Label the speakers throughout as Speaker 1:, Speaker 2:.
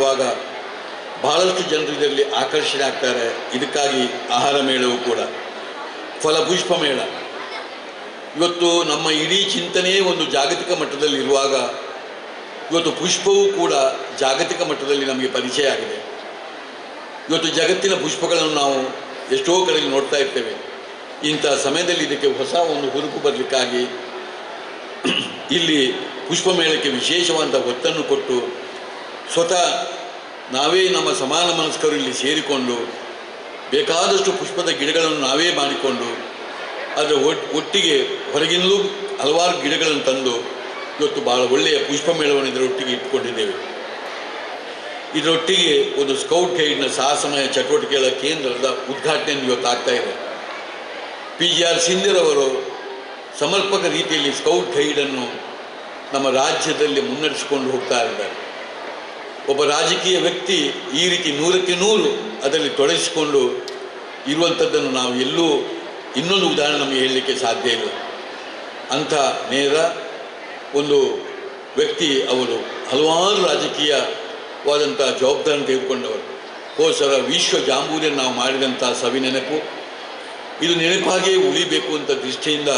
Speaker 1: ಮಾಡುವಾಗ ಬಹಳಷ್ಟು ಜನರು ಇದರಲ್ಲಿ ಆಕರ್ಷಣೆ ಆಗ್ತಾರೆ. ಇದಕ್ಕಾಗಿ ಆಹಾರ ಮೇಳವು ಕೂಡ. ಫಲಪುಷ್ಪ ಮೇಳ. ಇವತ್ತು ನಮ್ಮ ಇಡೀ ಚಿಂತನೆಯೇ ಒಂದು ಜಾಗತಿಕ ಮಟ್ಟದಲ್ಲಿ ಇರುವಾಗ ಇವತ್ತು ಪುಷ್ಪವೂ ಕೂಡ ಜಾಗತಿಕ ಮಟ್ಟದಲ್ಲಿ ನಮಗೆ ಪರಿಚಯ ಆಗಿದೆ. ಇವತ್ತು ಜಗತ್ತಿನ ಪುಷ್ಪಗಳನ್ನು ನಾವು ಎಷ್ಟೋ ಕಡೆಯಲ್ಲಿ ನೋಡ್ತಾ ಇರ್ತೇವೆ. ಇಂಥ ಸಮಯದಲ್ಲಿ ಇದಕ್ಕೆ ಹೊಸ ಒಂದು ಹುರುಪು ಬರಲಿಕ್ಕಾಗಿ ಇಲ್ಲಿ ಪುಷ್ಪ ಮೇಳಕ್ಕೆ ವಿಶೇಷವಾದ ಒತ್ತನ್ನು ಕೊಟ್ಟು ಸ್ವತಃ ನಾವೇ ನಮ್ಮ ಸಮಾನ ಮನಸ್ಕರು ಇಲ್ಲಿ ಸೇರಿಕೊಂಡು ಬೇಕಾದಷ್ಟು ಪುಷ್ಪದ ಗಿಡಗಳನ್ನು ನಾವೇ ಮಾಡಿಕೊಂಡು ಅದರ ಒಟ್- ಒಟ್ಟಿಗೆ ಹೊರಗಿನಲ್ಲೂ ಹಲವಾರು ಗಿಡಗಳನ್ನು ತಂದು ಇವತ್ತು ಭಾಳ ಒಳ್ಳೆಯ ಪುಷ್ಪ ಮೇಳವನ್ನು ಇದರೊಟ್ಟಿಗೆ ಇಟ್ಕೊಂಡಿದ್ದೇವೆ ಇದರೊಟ್ಟಿಗೆ ಒಂದು ಸ್ಕೌಟ್ ಗೈಡ್ನ ಸಾಹಸಮಯ ಚಟುವಟಿಕೆಗಳ ಕೇಂದ್ರದ ಉದ್ಘಾಟನೆ ಇವತ್ತು ಆಗ್ತಾ ಇದೆ. ಪಿ ಜಿ ಆರ್ ಸಿಂಧರವರು ಸಮರ್ಪಕ ರೀತಿಯಲ್ಲಿ ಸ್ಕೌಟ್ ಗೈಡನ್ನು ನಮ್ಮ ರಾಜ್ಯದಲ್ಲಿ ಮುನ್ನಡೆಸಿಕೊಂಡು ಹೋಗ್ತಾ ಇದ್ದಾರೆ. ಒಬ್ಬ ರಾಜಕೀಯ ವ್ಯಕ್ತಿ ಈ ರೀತಿ ನೂರಕ್ಕೆ ನೂರು ಅದರಲ್ಲಿ ತೊಡಗಿಸಿಕೊಂಡು ಇರುವಂಥದ್ದನ್ನು ನಾವು ಎಲ್ಲೂ ಇನ್ನೊಂದು ಉದಾಹರಣೆ ನಮಗೆ ಹೇಳಲಿಕ್ಕೆ ಸಾಧ್ಯ ಇಲ್ಲ. ಅಂಥ ನೇರ ಒಂದು ವ್ಯಕ್ತಿ ಅವರು ಹಲವಾರು ರಾಜಕೀಯವಾದಂಥ ಜವಾಬ್ದಾರಿ ತೆಗೆದುಕೊಂಡವರು. ಕೋಸರ ವಿಶ್ವ ಜಾಂಬೂರಿಯನ್ನು ನಾವು ಮಾಡಿದಂಥ ಸವಿ ನೆನಪು. ಇದು ನೆನಪಾಗಿಯೇ ಉಳಿಬೇಕು ಅಂತ ದೃಷ್ಟಿಯಿಂದ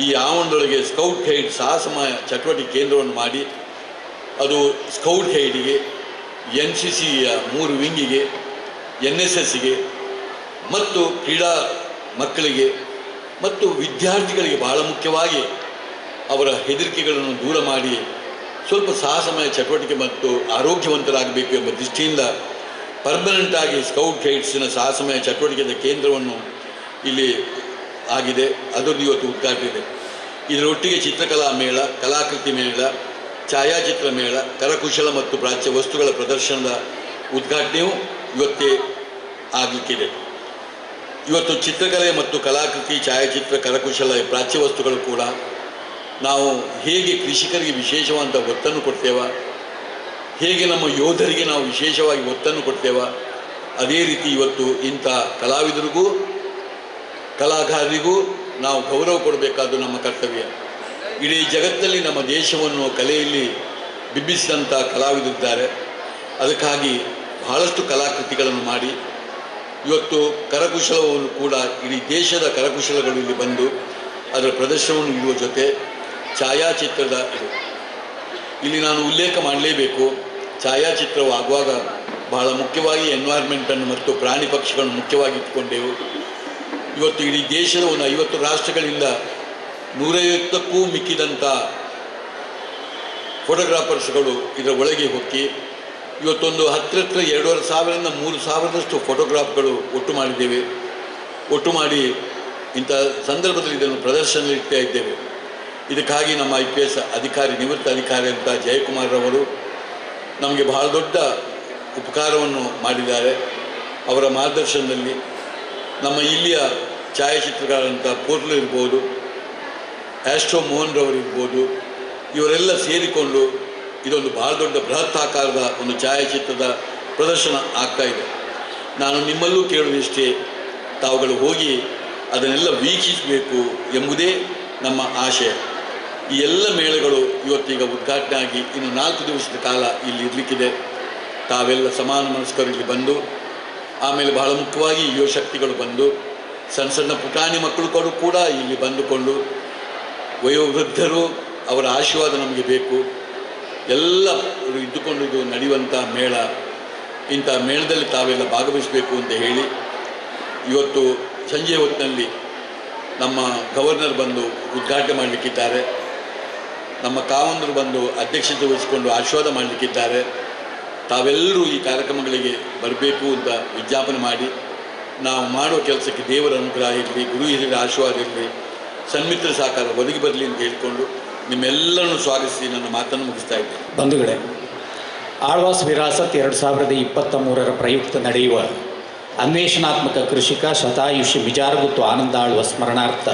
Speaker 1: ಈ ಆವರಣದೊಳಗೆ ಸ್ಕೌಟ್ ಗೈಡ್ ಸಾಹಸಮಯ ಚಟುವಟಿಕೆ ಕೇಂದ್ರವನ್ನು ಮಾಡಿ ಅದು ಸ್ಕೌಟ್ ಗೈಡಿಗೆ ಎನ್ ಸಿ ಸಿಯ ಮೂರು ವಿಂಗಿಗೆ ಎನ್ ಎಸ್ ಎಸ್ಗೆ ಮತ್ತು ಕ್ರೀಡಾ ಮಕ್ಕಳಿಗೆ, ಮತ್ತು ವಿದ್ಯಾರ್ಥಿಗಳಿಗೆ ಬಹಳ ಮುಖ್ಯವಾಗಿ ಅವರ ಹೆದರಿಕೆಗಳನ್ನು ದೂರ ಮಾಡಿ ಸ್ವಲ್ಪ ಸಾಹಸಮಯ ಚಟುವಟಿಕೆ ಮತ್ತು ಆರೋಗ್ಯವಂತರಾಗಬೇಕು ಎಂಬ ದೃಷ್ಟಿಯಿಂದ ಪರ್ಮನೆಂಟಾಗಿ ಸ್ಕೌಟ್ ಗೈಡ್ಸಿನ ಸಾಹಸಮಯ ಚಟುವಟಿಕೆಯ ಕೇಂದ್ರವನ್ನು ಇಲ್ಲಿ ಆಗಿದೆ. ಅದರದ್ದು ಇವತ್ತು ಉದ್ಘಾಟಿದೆ ಇದೆ ಇದರೊಟ್ಟಿಗೆ ಚಿತ್ರಕಲಾ ಮೇಳ, ಕಲಾಕೃತಿ ಮೇಳ ಛಾಯಾಚಿತ್ರ ಮೇಳ, ಕರಕುಶಲ ಮತ್ತು ಪ್ರಾಚ್ಯ ವಸ್ತುಗಳ ಪ್ರದರ್ಶನದ ಉದ್ಘಾಟನೆಯೂ ಇವತ್ತೇ ಆಗಲಿಕ್ಕಿದೆ. ಇವತ್ತು ಚಿತ್ರಕಲೆ ಮತ್ತು ಕಲಾಕೃತಿ, ಛಾಯಾಚಿತ್ರ, ಕರಕುಶಲ ಪ್ರಾಚ್ಯ ವಸ್ತುಗಳು ಕೂಡ ನಾವು ಹೇಗೆ ಕೃಷಿಕರಿಗೆ ವಿಶೇಷವಾದ ಒತ್ತನ್ನು ಕೊಡ್ತೇವ, ಹೇಗೆ ನಮ್ಮ ಯೋಧರಿಗೆ ನಾವು ವಿಶೇಷವಾಗಿ ಒತ್ತನ್ನು ಕೊಡ್ತೇವ, ಅದೇ ರೀತಿ ಇವತ್ತು ಇಂಥ ಕಲಾವಿದರಿಗೂ, ಕಲಾಕಾರರಿಗೂ ನಾವು ಗೌರವ ಕೊಡಬೇಕಾದ್ದು ನಮ್ಮ ಕರ್ತವ್ಯ. ಇಡೀ ಜಗತ್ತಲ್ಲಿ ನಮ್ಮ ದೇಶವನ್ನು ಕಲೆಯಲ್ಲಿ ಬಿಂಬಿಸಿದಂಥ ಕಲಾವಿದರಿದ್ದಾರೆ ಅದಕ್ಕಾಗಿ ಬಹಳಷ್ಟು ಕಲಾಕೃತಿಗಳನ್ನು ಮಾಡಿ. ಇವತ್ತು ಕರಕುಶಲವನ್ನು ಕೂಡ ಇಡೀ ದೇಶದ ಕರಕುಶಲಗಳು ಇಲ್ಲಿ ಬಂದು ಅದರ ಪ್ರದರ್ಶನವನ್ನು ಇಡುವ ಜೊತೆ ಛಾಯಾಚಿತ್ರದ ಇದು. ಇಲ್ಲಿ ನಾನು ಉಲ್ಲೇಖ ಮಾಡಲೇಬೇಕು. ಛಾಯಾಚಿತ್ರವು ಆಗುವಾಗ ಬಹಳ ಮುಖ್ಯವಾಗಿ ಎನ್ವೈರ್ಮೆಂಟನ್ನು ಮತ್ತು ಪ್ರಾಣಿ ಪಕ್ಷಿಗಳನ್ನು ಮುಖ್ಯವಾಗಿ ಇಟ್ಕೊಂಡೆವು ಇವತ್ತು ಇಡೀ ದೇಶದ ಒಂದು ಐವತ್ತು ರಾಷ್ಟ್ರಗಳಿಂದ ನೂರೈವತ್ತಕ್ಕೂ ಮಿಕ್ಕಿದಂಥ ಫೋಟೋಗ್ರಾಫರ್ಸ್ಗಳು ಇದರ ಒಳಗೆ ಹೊಕ್ಕಿ ಇವತ್ತೊಂದು ಹತ್ತಿರ ಹತ್ರ ಎರಡೂವರೆ ಸಾವಿರದಿಂದ ಮೂರು ಸಾವಿರದಷ್ಟು ಫೋಟೋಗ್ರಾಫ್ಗಳು ಒಟ್ಟು ಮಾಡಿದ್ದೇವೆ. ಒಟ್ಟು ಮಾಡಿ ಇಂಥ ಸಂದರ್ಭದಲ್ಲಿ ಇದನ್ನು ಪ್ರದರ್ಶನ ಇಡ್ತಾ ಇದ್ದೇವೆ. ಇದಕ್ಕಾಗಿ ನಮ್ಮ ಐ ಪಿ ಎಸ್ ಅಧಿಕಾರಿ, ನಿವೃತ್ತ ಅಧಿಕಾರಿ ಅಂತ ಜಯಕುಮಾರ್ ಅವರು ನಮಗೆ ಬಹಳ ದೊಡ್ಡ ಉಪಕಾರವನ್ನು ಮಾಡಿದ್ದಾರೆ. ಅವರ ಮಾರ್ಗದರ್ಶನದಲ್ಲಿ ನಮ್ಮ ಇಲ್ಲಿಯ ಛಾಯಾಚಿತ್ರಗಳಂಥ ಪೋರ್ಟ್ಲು ಇರ್ಬೋದು ಆಸ್ಟ್ರೋ ಮೋಹನ್ ರವರಿರ್ಬೋದು ಇವರೆಲ್ಲ ಸೇರಿಕೊಂಡು ಇದೊಂದು ಬಹಳ ದೊಡ್ಡ ಬೃಹತ್ ಆಕಾರದ ಒಂದು ಛಾಯಾಚಿತ್ರದ ಪ್ರದರ್ಶನ ಆಗ್ತಾ ಇದೆ. ನಾನು ನಿಮ್ಮಲ್ಲೂ ಕೇಳುವುದಿಷ್ಟೇ ತಾವುಗಳು ಹೋಗಿ ಅದನ್ನೆಲ್ಲ ವೀಕ್ಷಿಸಬೇಕು ಎಂಬುದೇ ನಮ್ಮ ಆಶಯ. ಈ ಎಲ್ಲ ಮೇಳಗಳು ಇವತ್ತೀಗ ಉದ್ಘಾಟನೆ ಆಗಿ ಇನ್ನು ನಾಲ್ಕು ದಿವಸದ ಕಾಲ ಇಲ್ಲಿ ಇರಲಿಕ್ಕಿದೆ. ತಾವೆಲ್ಲ ಸಮಾನ ಮನಸ್ಕರು ಇಲ್ಲಿ ಬಂದು, ಆಮೇಲೆ ಬಹಳ ಮುಖ್ಯವಾಗಿ ಯುವಶಕ್ತಿಗಳು ಬಂದು, ಸಣ್ಣ ಸಣ್ಣ ಪುಟಾಣಿ ಮಕ್ಕಳು ಕೂಡ ಇಲ್ಲಿ ಬಂದುಕೊಂಡು ವಯೋವೃದ್ಧರು ಅವರ ಆಶೀರ್ವಾದ ನಮಗೆ ಬೇಕು. ಎಲ್ಲ ಇದ್ದುಕೊಂಡು ಇದು ನಡೆಯುವಂಥ ಮೇಳ. ಇಂಥ ಮೇಳದಲ್ಲಿ ತಾವೆಲ್ಲ ಭಾಗವಹಿಸಬೇಕು ಅಂತ ಹೇಳಿ ಇವತ್ತು ಸಂಜೆ ಹೊತ್ತಿನಲ್ಲಿ ನಮ್ಮ ಗವರ್ನರ್ ಬಂದು ಉದ್ಘಾಟನೆ ಮಾಡಲಿಕ್ಕಿದ್ದಾರೆ. ನಮ್ಮ ಕಾವಂದರು ಬಂದು ಅಧ್ಯಕ್ಷತೆ ವಹಿಸಿಕೊಂಡು ಆಶೀರ್ವಾದ ಮಾಡಲಿಕ್ಕಿದ್ದಾರೆ. ತಾವೆಲ್ಲರೂ ಈ ಕಾರ್ಯಕ್ರಮಗಳಿಗೆ ಬರಬೇಕು ಅಂತ ವಿಜ್ಞಾಪನೆ ಮಾಡಿ. ನಾವು ಮಾಡುವ ಕೆಲಸಕ್ಕೆ ದೇವರ ಅನುಗ್ರಹ ಇರಲಿ, ಗುರು ಹಿರಿಯರ ಆಶೀರ್ವಾದ ಇರಲಿ. ಸನ್ಮಿತ್ರ ಸಹಕಾರ ಒದಗಿ ಬರಲಿ ಅಂತ ಹೇಳಿಕೊಂಡು ನಿಮ್ಮೆಲ್ಲರನ್ನು ಸ್ವಾಗತಿಸಿ ನನ್ನ ಮಾತನ್ನು ಮುಗಿಸ್ತಾ ಇದ್ದೇನೆ.
Speaker 2: ಬಂಧುಗಳೇ, ಆಳ್ವಾಸ್ ವಿರಾಸತ್ ಎರಡು ಸಾವಿರದ ಇಪ್ಪತ್ತ ಮೂರರ ಪ್ರಯುಕ್ತ ನಡೆಯುವ ಅನ್ವೇಷಣಾತ್ಮಕ ಕೃಷಿಕ ಶತಾಯುಷಿ ವಿಜಾರಗುತ್ತು ಆನಂದ ಆಳುವ ಸ್ಮರಣಾರ್ಥ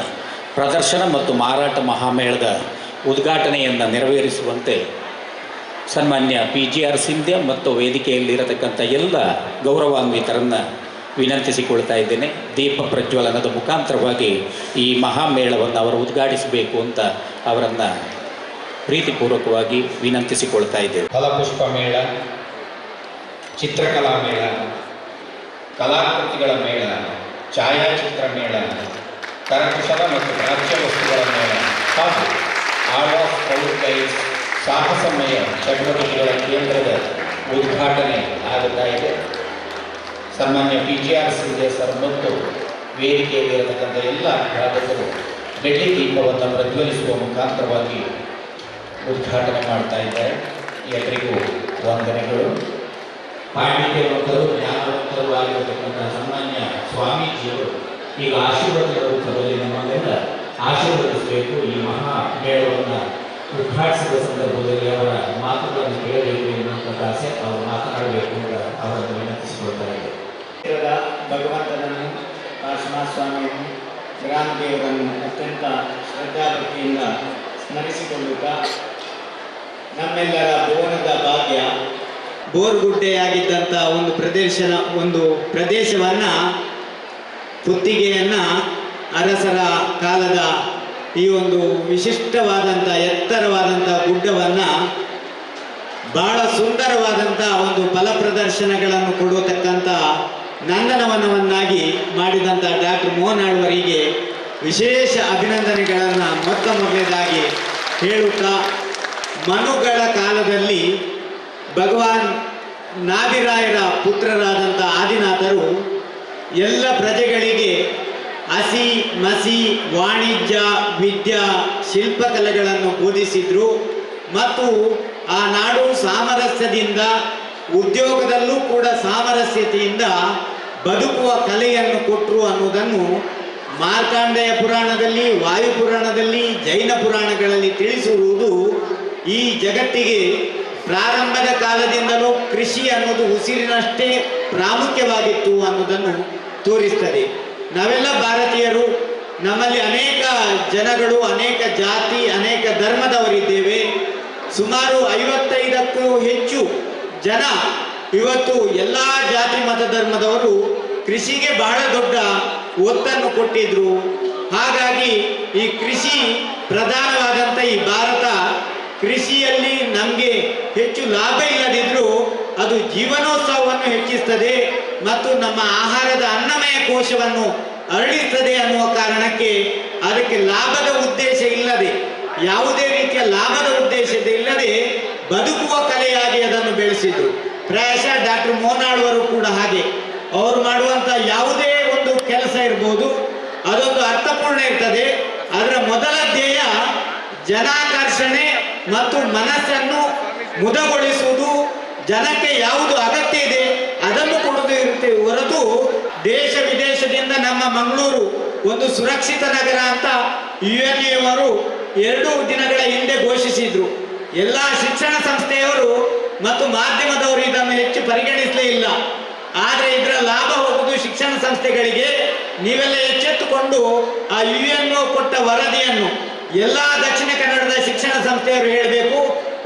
Speaker 2: ಪ್ರದರ್ಶನ ಮತ್ತು ಮಾರಾಟ ಮಹಾಮೇಳದ ಉದ್ಘಾಟನೆಯನ್ನು ನೆರವೇರಿಸುವಂತೆ ಸನ್ಮಾನ್ಯ ಪಿ ಜಿ ಆರ್ ಸಿಂಧ್ಯ ಮತ್ತು ವೇದಿಕೆಯಲ್ಲಿರತಕ್ಕಂಥ ಎಲ್ಲ ಗೌರವಾನ್ವಿತರನ್ನು ವಿನಂತಿಸಿಕೊಳ್ತಾ ಇದ್ದೇನೆ. ದೀಪ ಪ್ರಜ್ವಲನದ ಮುಖಾಂತರವಾಗಿ ಈ ಮಹಾಮೇಳವನ್ನು ಅವರು ಉದ್ಘಾಟಿಸಬೇಕು ಅಂತ ಅವರನ್ನು ಪ್ರೀತಿಪೂರ್ವಕವಾಗಿ ವಿನಂತಿಸಿಕೊಳ್ತಾ ಇದ್ದೇವೆ. ಫಲಪುಷ್ಪ ಮೇಳ ಚಿತ್ರಕಲಾ ಮೇಳ ಕಲಾಕೃತಿಗಳ ಮೇಳ ಛಾಯಾಚಿತ್ರ ಮೇಳ ಕರಕುಶಲ ಮತ್ತು ಪ್ರಾಚ್ಯ ವಸ್ತುಗಳ ಮೇಳ, ಹಾಗೂ ಆರ್ಟ್ ಆಫ್ ಸ್ಕೌಟ್ ಗೈಡ್ಸ್ ಸಾಹಸಮಯ ಚಟುವಟಿಕೆಗಳ ಕೇಂದ್ರದ ಉದ್ಘಾಟನೆ ಆಗುತ್ತಾ ಇದೆ. ಸಾಮಾನ್ಯ P G R Sindhe sir ಮತ್ತು ವೇದಿಕೆಯಲ್ಲಿರತಕ್ಕಂಥ ಎಲ್ಲ ಭಾಗಗಳು ಬೆಳ್ಳಿ ದೀಪವನ್ನು ಪ್ರಜ್ವಲಿಸುವ ಮುಖಾಂತರವಾಗಿ ಉದ್ಘಾಟನೆ ಮಾಡ್ತಾ ಇದ್ದಾರೆ. ಎಲ್ಲರಿಗೂ ವಂದನೆಗಳು. ಪಾಂಡಿತ್ಯವಂತರು ಜ್ಞಾನವಂತರು ಆಗಿರತಕ್ಕಂಥ ಸಾಮಾನ್ಯ ಸ್ವಾಮೀಜಿಯವರು ಈಗ ಆಶೀರ್ವಾದದ ರೂಪದಲ್ಲಿ ನಮ್ಮನ್ನೆಲ್ಲ ಆಶೀರ್ವದಿಸಬೇಕು. ಈ ಮಹಾ ಮೇಳವನ್ನು ಉದ್ಘಾಟಿಸಿದ ಸಂದರ್ಭದಲ್ಲಿ ಅವರ ಮಾತುಗಳನ್ನು ಕೇಳಬೇಕು ಎನ್ನುವಂಥ ಆಸೆ, ಅವರು ಮಾತನಾಡಬೇಕು ಅಂತ ಅವರನ್ನು ವಿನಂತಿಸಿಕೊಳ್ತಾ
Speaker 3: ಸ್ವಾಮಿಯನ್ನು ಗ್ರಾಮದೇವರನ್ನು ಅತ್ಯಂತ ಶ್ರದ್ಧಾಭಕ್ತಿಯಿಂದ ಸ್ಮರಿಸಿಕೊಳ್ಳುತ್ತಾ, ನಮ್ಮೆಲ್ಲರ ಭುವನದ ಭಾಗ್ಯ ಬೋರ್ಗುಡ್ಡೆಯಾಗಿದ್ದಂಥ ಒಂದು ಪ್ರದೇಶನ, ಒಂದು ಪ್ರದೇಶವನ್ನು, ಕುತ್ತಿಗೆಯನ್ನು ಅರಸರ ಕಾಲದ ಈ ಒಂದು ವಿಶಿಷ್ಟವಾದಂಥ ಎತ್ತರವಾದಂಥ ಗುಡ್ಡವನ್ನು ಬಹಳ ಸುಂದರವಾದಂಥ ಒಂದು ಫಲ ಪ್ರದರ್ಶನಗಳನ್ನು ಕೊಡತಕ್ಕಂಥ ನಂದನವನವನ್ನಾಗಿ ಮಾಡಿದಂಥ ಡಾಕ್ಟರ್ ಮೋಹನ್ ಆಳ್ವರಿಗೆ ವಿಶೇಷ ಅಭಿನಂದನೆಗಳನ್ನು ಮೊತ್ತ ಮೊದಲನೇದಾಗಿ ಹೇಳುತ್ತಾ, ಮನುಗಳ ಕಾಲದಲ್ಲಿ ಭಗವಾನ್ ನಾಭಿರಾಯರ ಪುತ್ರರಾದಂಥ ಆದಿನಾಥರು ಎಲ್ಲ ಪ್ರಜೆಗಳಿಗೆ ಹಸಿ ಮಸಿ ವಾಣಿಜ್ಯ, ವಿದ್ಯಾ, ಶಿಲ್ಪಕಲೆಗಳನ್ನು ಬೋಧಿಸಿದ್ರು ಮತ್ತು ಆ ನಾಡು ಸಾಮರಸ್ಯದಿಂದ, ಉದ್ಯೋಗದಲ್ಲೂ ಕೂಡ ಸಾಮರಸ್ಯತೆಯಿಂದ ಬದುಕುವ ಕಲೆಯನ್ನು ಕೊಟ್ಟರು ಅನ್ನೋದನ್ನು ಮಾರ್ಕಾಂಡೇಯ ಪುರಾಣದಲ್ಲಿ, ವಾಯು ಪುರಾಣದಲ್ಲಿ, ಜೈನ ಪುರಾಣಗಳಲ್ಲಿ ತಿಳಿಸಿರುವುದು ಈ ಜಗತ್ತಿಗೆ ಪ್ರಾರಂಭದ ಕಾಲದಿಂದಲೂ ಕೃಷಿ ಅನ್ನೋದು ಉಸಿರಿನಷ್ಟೇ ಪ್ರಾಮುಖ್ಯವಾಗಿತ್ತು ಅನ್ನೋದನ್ನು ತೋರಿಸ್ತದೆ. ನಾವೆಲ್ಲ ಭಾರತೀಯರು, ನಮ್ಮಲ್ಲಿ ಅನೇಕ ಜನಗಳು, ಅನೇಕ ಜಾತಿ, ಅನೇಕ ಧರ್ಮದವರಿದ್ದೇವೆ. ಸುಮಾರು ಐವತ್ತೈದಕ್ಕೂ ಹೆಚ್ಚು ಜನ ಇವತ್ತು ಎಲ್ಲ ಜಾತಿ ಮತ ಧರ್ಮದವರು ಕೃಷಿಗೆ ಬಹಳ ದೊಡ್ಡ ಒತ್ತನ್ನು ಕೊಟ್ಟಿದ್ರು. ಹಾಗಾಗಿ ಈ ಕೃಷಿ ಪ್ರಧಾನವಾದಂಥ ಈ ಭಾರತ ಕೃಷಿಯಲ್ಲಿ ನಮಗೆ ಹೆಚ್ಚು ಲಾಭ ಇಲ್ಲದಿದ್ರು ಅದು ಜೀವನೋತ್ಸವವನ್ನು ಹೆಚ್ಚಿಸ್ತದೆ ಮತ್ತು ನಮ್ಮ ಆಹಾರದ ಅನ್ನಮಯ ಕೋಶವನ್ನು ಅರಳಿಸ್ತದೆ ಅನ್ನುವ ಕಾರಣಕ್ಕೆ ಅದಕ್ಕೆ ಲಾಭದ ಉದ್ದೇಶ ಇಲ್ಲದೆ, ಯಾವುದೇ ರೀತಿಯ ಲಾಭದ ಉದ್ದೇಶ ಇಲ್ಲದೆ ಬದುಕುವ ಕಲೆಯಾಗಿ ಅದನ್ನು ಬೆಳೆಸಿದ್ರು. ಪ್ರಾಯಶಃ ಡಾಕ್ಟರ್ ಮೋನಾಳ್ವರು ಕೂಡ ಹಾಗೆ. ಅವರು ಮಾಡುವಂಥ ಯಾವುದೇ ಒಂದು ಕೆಲಸ ಇರ್ಬೋದು, ಅದೊಂದು ಅರ್ಥಪೂರ್ಣ ಇರ್ತದೆ. ಅದರ ಮೊದಲ ಧ್ಯೇಯ ಜನಾಕರ್ಷಣೆ ಮತ್ತು ಮನಸ್ಸನ್ನು ಮುದಗೊಳಿಸುವುದು. ಜನಕ್ಕೆ ಯಾವುದು ಅಗತ್ಯ ಇದೆ, ಅದನ್ನು ಕೊಡುವುದು ಇರುತ್ತೆ ಹೊರತು ದೇಶ ವಿದೇಶದಿಂದ ನಮ್ಮ ಮಂಗಳೂರು ಒಂದು ಸುರಕ್ಷಿತ ನಗರ ಅಂತ ಯು ಎನ್ ಎರಡು ದಿನಗಳ ಹಿಂದೆ ಘೋಷಿಸಿದ್ರು. ಎಲ್ಲ ಶಿಕ್ಷಣ ಸಂಸ್ಥೆಯವರು ಮತ್ತು ಮಾಧ್ಯಮದವರು ಇದನ್ನು ಹೆಚ್ಚು ಪರಿಗಣಿಸಲೇ ಇಲ್ಲ. ಆದರೆ ಇದರ ಲಾಭ ಹೋಗುವುದು ಶಿಕ್ಷಣ ಸಂಸ್ಥೆಗಳಿಗೆ. ನೀವೆಲ್ಲ ಎಚ್ಚೆತ್ತುಕೊಂಡು ಆ ಯು ಎನ್ ಕೊಟ್ಟ ವರದಿಯನ್ನು ಎಲ್ಲ ದಕ್ಷಿಣ ಕನ್ನಡದ ಶಿಕ್ಷಣ ಸಂಸ್ಥೆಯವರು ಹೇಳಬೇಕು.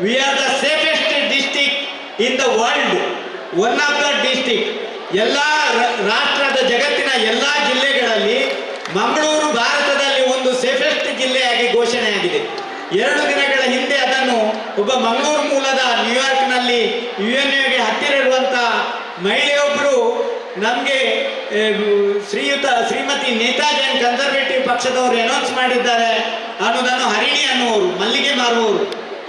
Speaker 3: We are the safest district in the world one of the district ಎಲ್ಲ ರಾಷ್ಟ್ರದ ಜಗತ್ತಿನ ಎಲ್ಲ ಜಿಲ್ಲೆಗಳಲ್ಲಿ ಮಂಗಳೂರು ಭಾರತದಲ್ಲಿ ಒಂದು ಸೇಫೆಸ್ಟ್ ಜಿಲ್ಲೆಯಾಗಿ ಘೋಷಣೆಯಾಗಿದೆ. ಎರಡು ದಿನಗಳ ಹಿಂದೆ ಅದನ್ನು ಒಬ್ಬ ಮಂಗಳೂರು ಮೂಲದ ನ್ಯೂಯಾರ್ಕ್ನಲ್ಲಿ ಯು ಎನ್ ಎಗೆ ಹತ್ತಿರ ಇರುವಂಥ ಮಹಿಳೆಯೊಬ್ಬರು ನಮಗೆ ಶ್ರೀಯುತ, ಶ್ರೀಮತಿ ನೇತಾಜಿ ಜೈನ್ ಕನ್ಸರ್ವೇಟಿವ್ ಪಕ್ಷದವರು ಅನೌನ್ಸ್ ಮಾಡಿದ್ದಾರೆ ಅನ್ನೋದನ್ನು ಹರಿಣಿ ಅನ್ನುವರು ಮಲ್ಲಿಗೆ ಮಾರುವವರು.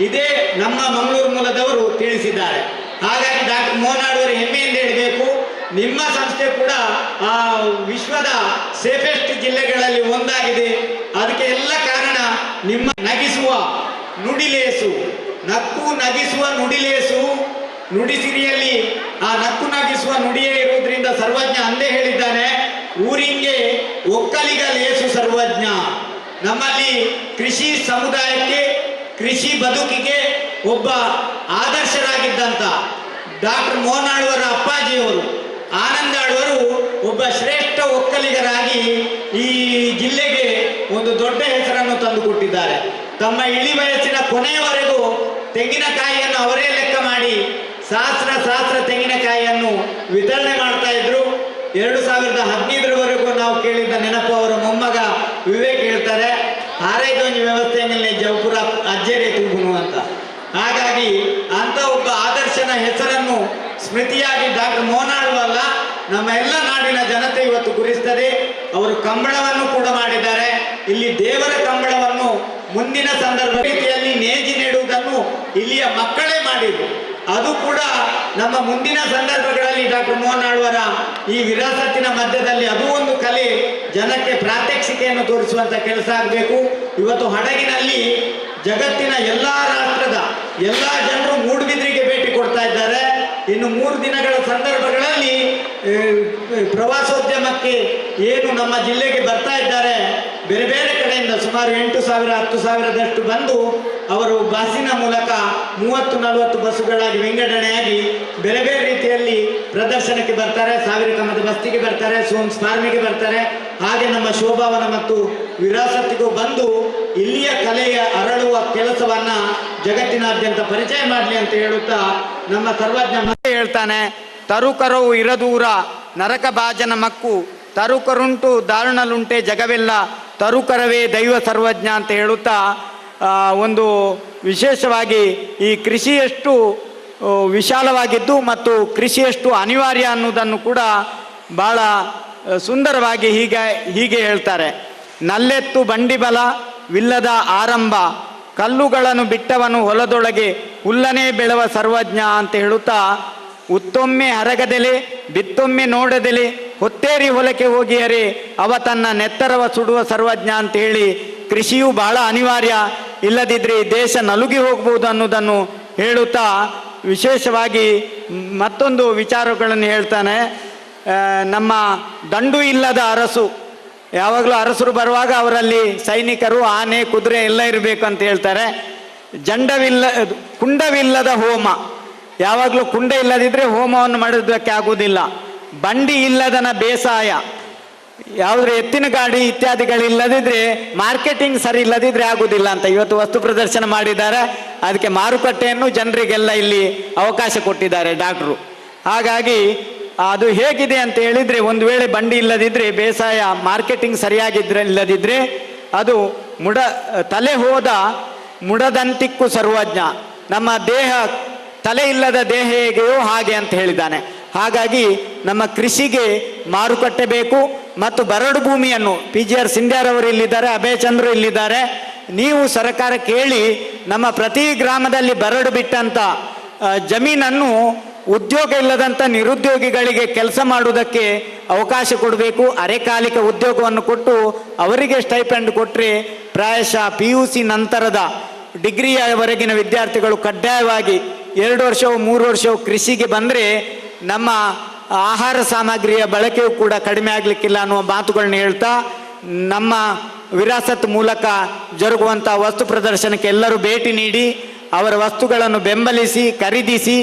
Speaker 3: ಇದೇ ನಮ್ಮ ಮಂಗಳೂರು ಮೂಲದವರು ತಿಳಿಸಿದ್ದಾರೆ. ಹಾಗಾಗಿ ಡಾಕ್ಟರ್ ಮೋಹನ್ ಅವರು ಹೆಮ್ಮೆಯಿಂದ ಹೇಳಬೇಕು, ನಿಮ್ಮ ಸಂಸ್ಥೆ ಕೂಡ ಆ ವಿಶ್ವದ ಸೇಫೆಸ್ಟ್ ಜಿಲ್ಲೆಗಳಲ್ಲಿ ಒಂದಾಗಿದೆ. ಅದಕ್ಕೆ ಎಲ್ಲ ನಿಮ್ಮ ನಗಿಸುವ ನುಡಿಲೇಸು. ನಕ್ಕು ನಗಿಸುವ ನುಡಿಲೇಸು. ನುಡಿಸಿರಿಯಲ್ಲಿ ಆ ನಕ್ಕು ನಗಿಸುವ ನುಡಿಯೇ ಇರುವುದರಿಂದ ಸರ್ವಜ್ಞ ಅಂದೇ ಹೇಳಿದ್ದಾನೆ, ಊರಿಂಗೆ ಒಕ್ಕಲಿಗ ಲೇಸು ಸರ್ವಜ್ಞ. ನಮ್ಮಲ್ಲಿ ಕೃಷಿ ಸಮುದಾಯಕ್ಕೆ, ಕೃಷಿ ಬದುಕಿಗೆ ಒಬ್ಬ ಆದರ್ಶರಾಗಿದ್ದಂತ ಡಾಕ್ಟರ್ ಮೋಹನ್ ಅಪ್ಪಾಜಿ ಅಪ್ಪಾಜಿಯವರು, ಆನಂದ ಆಳ್ವರು, ಒಬ್ಬ ಶ್ರೇಷ್ಠ ಒಕ್ಕಲಿಗರಾಗಿ ಈ ಜಿಲ್ಲೆಗೆ ಒಂದು ದೊಡ್ಡ ಹೆಸರನ್ನು ತಂದುಕೊಟ್ಟಿದ್ದಾರೆ ತಮ್ಮ ಇಳಿ ವಯಸ್ಸಿನ ಕೊನೆಯವರೆಗೂ ತೆಂಗಿನಕಾಯಿಯನ್ನು ಅವರೇ ಲೆಕ್ಕ ಮಾಡಿ ಸಹಸ್ರ ಸಹಸ್ರ ತೆಂಗಿನಕಾಯಿಯನ್ನು ವಿತರಣೆ ಮಾಡ್ತಾ ಇದ್ರು. ಎರಡು ಸಾವಿರದ ಹದಿನೈದರವರೆಗೂ ನಾವು ಕೇಳಿದ್ದ ನೆನಪು ಅವರ ಮೊಮ್ಮಗ ವಿವೇಕ್ ಹೇಳ್ತಾರೆ ಆರೈದೊಂದು ವ್ಯವಸ್ಥೆ ಮೇಲೆ ಜವಪುರ ಅಜ್ಜೇರಿ ತುಂಬನು ಅಂತ. ಹಾಗಾಗಿ ಅಂತ ಒಬ್ಬ ಆದರ್ಶನ ಹೆಸರನ್ನು ಸ್ಮೃತಿಯಾಗಿ ಡಾಕ್ಟರ್ ಮೋನಾಳ್ವಲ್ಲ ನಮ್ಮ ಎಲ್ಲ ಜನತೆ ಇವತ್ತು ಗುರಿಸ್ತದೆ. ಅವರು ಕಂಬಳವನ್ನು ಕೂಡ ಮಾಡಿದ್ದಾರೆ. ಇಲ್ಲಿ ದೇವರ ಕಂಬಳವನ್ನು ಮುಂದಿನ ಸಂದರ್ಭ ರೀತಿಯಲ್ಲಿ ನೇಜಿ ನೀಡುವುದನ್ನು ಇಲ್ಲಿಯ ಮಕ್ಕಳೇ ಮಾಡಿದ್ರು. ಅದು ಕೂಡ ನಮ್ಮ ಮುಂದಿನ ಸಂದರ್ಭಗಳಲ್ಲಿ ಡಾಕ್ಟರ್ ಮೋಹನ್ ಆಳ್ವರ ಈ ವಿರಾಸತ್ತಿನ ಮಧ್ಯದಲ್ಲಿ ಅದು ಒಂದು ಕಲೆ ಜನಕ್ಕೆ ಪ್ರಾತ್ಯಕ್ಷಿಕೆಯನ್ನು ತೋರಿಸುವಂತ ಕೆಲಸ ಆಗಬೇಕು. ಇವತ್ತು ಹಡಗಿನಲ್ಲಿ ಜಗತ್ತಿನ ಎಲ್ಲಾ ರಾಷ್ಟ್ರದ ಎಲ್ಲಾ ಜನರು ಇದ್ದಾರೆ ಇನ್ನು ಮೂರು ದಿನಗಳ ಸಂದರ್ಭಗಳಲ್ಲಿ ಪ್ರವಾಸೋದ್ಯಮಕ್ಕೆ ಏನು ನಮ್ಮ ಜಿಲ್ಲೆಗೆ ಬರ್ತಾ ಇದ್ದಾರೆ ಬೇರೆ ಬೇರೆ ಕಡೆಯಿಂದ ಸುಮಾರು ಎಂಟು ಸಾವಿರ, ಹತ್ತು ಸಾವಿರದಷ್ಟು ಬಂದು ಅವರು ಬಸ್ಸಿನ ಮೂಲಕ ಮೂವತ್ತು, ನಲವತ್ತು ಬಸ್ಸುಗಳಾಗಿ ವಿಂಗಡಣೆಯಾಗಿ ಬೇರೆ ಬೇರೆ ರೀತಿಯಲ್ಲಿ ಪ್ರದರ್ಶನಕ್ಕೆ ಬರ್ತಾರೆ. ಸಾವಿರ ಕಮದ ಬಸ್ತಿಗೆ ಬರ್ತಾರೆ, ಸೋಮ್ಸ್ ಫಾರ್ಮಿಗೆ ಬರ್ತಾರೆ. ಹಾಗೆ ನಮ್ಮ ಶೋಭಾವನ ಮತ್ತು ವಿರಾಸತ್ತಿಗೂ ಬಂದು ಇಲ್ಲಿಯ ಕಲೆಯ ಅರಳುವ ಕೆಲಸವನ್ನ ಜಗತ್ತಿನಾದ್ಯಂತ ಪರಿಚಯ ಮಾಡಲಿ ಅಂತ ಹೇಳುತ್ತಾ ನಮ್ಮ ಸರ್ವಜ್ಞ ಮತ್ತೆ ಹೇಳ್ತಾನೆ ತರುಕರವು ಇರದೂರ ನರಕ ಬಾಜನ ಮಕ್ಕು, ತರುಕರುಂಟು ದಾರುಣಲುಂಟೆ ಜಗವೆಲ್ಲ ತರುಕರವೇ ದೈವ ಸರ್ವಜ್ಞ ಅಂತ ಹೇಳುತ್ತಾ ಒಂದು ವಿಶೇಷವಾಗಿ ಈ ಕೃಷಿಯಷ್ಟು ವಿಶಾಲವಾಗಿದ್ದು ಮತ್ತು ಕೃಷಿಯಷ್ಟು ಅನಿವಾರ್ಯ ಅನ್ನೋದನ್ನು ಕೂಡ ಬಹಳ ಸುಂದರವಾಗಿ ಹೀಗೆ ಹೀಗೆ ಹೇಳ್ತಾರೆ. ನಲ್ಲೆತ್ತು ಬಂಡಿಬಲ ವಿಲ್ಲದ ಆರಂಭ, ಕಲ್ಲುಗಳನ್ನು ಬಿಟ್ಟವನು ಹೊಲದೊಳಗೆ ಹುಲ್ಲನೇ ಬೆಳೆವ ಸರ್ವಜ್ಞ ಅಂತ ಹೇಳುತ್ತಾ ಉತ್ತೊಮ್ಮೆ ಹರಗದೆಲೆ ಬಿತ್ತೊಮ್ಮೆ ನೋಡದೆಲೆ, ಹೊತ್ತೇರಿ ಹೊಲಕ್ಕೆ ಹೋಗಿಯರೆ, ಅವ ತನ್ನ ನೆತ್ತರವ ಸುಡುವ ಸರ್ವಜ್ಞ ಅಂತ ಹೇಳಿ ಕೃಷಿಯು ಬಹಳ ಅನಿವಾರ್ಯ. ಇಲ್ಲದಿದ್ದರೆ ದೇಶ ನಲುಗಿ ಹೋಗ್ಬೋದು ಅನ್ನೋದನ್ನು ಹೇಳುತ್ತಾ ವಿಶೇಷವಾಗಿ ಮತ್ತೊಂದು ವಿಚಾರಗಳನ್ನು ಹೇಳ್ತಾನೆ. ನಮ್ಮ ದಂಡು ಇಲ್ಲದ ಅರಸು, ಯಾವಾಗಲೂ ಅರಸರು ಬರುವಾಗ ಅವರಲ್ಲಿ ಸೈನಿಕರು ಆನೆ, ಕುದುರೆ ಎಲ್ಲ ಇರಬೇಕು ಅಂತ ಹೇಳ್ತಾರೆ. ಜಂಡವಿಲ್ಲ, ಕುಂಡವಿಲ್ಲದ ಹೋಮ. ಯಾವಾಗಲೂ ಕುಂಡ ಇಲ್ಲದಿದ್ದರೆ ಹೋಮವನ್ನು ಮಾಡೋದಕ್ಕೆ ಆಗುವುದಿಲ್ಲ. ಬಂಡಿ ಇಲ್ಲದನ ಬೇಸಾಯ. ಯಾವುದ್ರ ಎತ್ತಿನ ಗಾಡಿ ಇತ್ಯಾದಿಗಳಿಲ್ಲದಿದ್ರೆ ಮಾರ್ಕೆಟಿಂಗ್ ಸರಿ ಇಲ್ಲದಿದ್ರೆ ಆಗುವುದಿಲ್ಲ ಅಂತ ಇವತ್ತು ವಸ್ತು ಪ್ರದರ್ಶನ ಮಾಡಿದ್ದಾರೆ. ಅದಕ್ಕೆ ಮಾರುಕಟ್ಟೆಯನ್ನು ಜನರಿಗೆಲ್ಲ ಇಲ್ಲಿ ಅವಕಾಶ ಕೊಟ್ಟಿದ್ದಾರೆ ಡಾಕ್ಟ್ರು. ಹಾಗಾಗಿ ಅದು ಹೇಗಿದೆ ಅಂತ ಹೇಳಿದ್ರೆ ಒಂದು ವೇಳೆ ಬಂಡಿ ಇಲ್ಲದಿದ್ರೆ, ಬೇಸಾಯ ಮಾರ್ಕೆಟಿಂಗ್ ಸರಿಯಾಗಿದ್ರೆ ಇಲ್ಲದಿದ್ರೆ ಅದು ಮುಡ, ತಲೆ ಹೋದ ಮುಡದಂತಿಕ್ಕು ಸರ್ವಜ್ಞ. ನಮ್ಮ ದೇಹ ತಲೆ ಇಲ್ಲದ ದೇಹ ಹೇಗೆಯೋ ಹಾಗೆ ಅಂತ ಹೇಳಿದ್ದಾನೆ. ಹಾಗಾಗಿ ನಮ್ಮ ಕೃಷಿಗೆ ಮಾರುಕಟ್ಟೆ ಬೇಕು ಮತ್ತು ಬರಡು ಭೂಮಿಯನ್ನು ಪಿ ಜಿ ಆರ್ ಸಿಂಧ್ಯಾರವರು ಇಲ್ಲಿದ್ದಾರೆ, ಅಭಯ್ ಚಂದ್ರು ಇಲ್ಲಿದ್ದಾರೆ. ನೀವು ಸರ್ಕಾರ ಕೇಳಿ ನಮ್ಮ ಪ್ರತಿ ಗ್ರಾಮದಲ್ಲಿ ಬರಡು ಬಿಟ್ಟಂತ ಜಮೀನನ್ನು ಉದ್ಯೋಗ ಇಲ್ಲದಂಥ ನಿರುದ್ಯೋಗಿಗಳಿಗೆ ಕೆಲಸ ಮಾಡುವುದಕ್ಕೆ ಅವಕಾಶ ಕೊಡಬೇಕು. ಅರೆಕಾಲಿಕ ಉದ್ಯೋಗವನ್ನು ಕೊಟ್ಟು ಅವರಿಗೆ ಸ್ಟೈಪೆಂಡ್ ಕೊಟ್ಟರೆ ಪ್ರಾಯಶಃ ಪಿ ಯು ಸಿ ನಂತರದ ಡಿಗ್ರಿಯವರೆಗಿನ ವಿದ್ಯಾರ್ಥಿಗಳು ಕಡ್ಡಾಯವಾಗಿ ಎರಡು ವರ್ಷವೋ, ಮೂರು ವರ್ಷವೋ ಕೃಷಿಗೆ ಬಂದರೆ ನಮ್ಮ ಆಹಾರ ಸಾಮಗ್ರಿಯ ಬಳಕೆಯೂ ಕೂಡ ಕಡಿಮೆ ಆಗಲಿಕ್ಕಿಲ್ಲ ಅನ್ನುವ ಮಾತುಗಳನ್ನ ಹೇಳ್ತಾ ನಮ್ಮ ವಿರಾಸತ್ ಮೂಲಕ ಜರುಗುವಂಥ ವಸ್ತು ಪ್ರದರ್ಶನಕ್ಕೆ ಎಲ್ಲರೂ ಭೇಟಿ ನೀಡಿ ಅವರ ವಸ್ತುಗಳನ್ನು ಬೆಂಬಲಿಸಿ, ಖರೀದಿಸಿ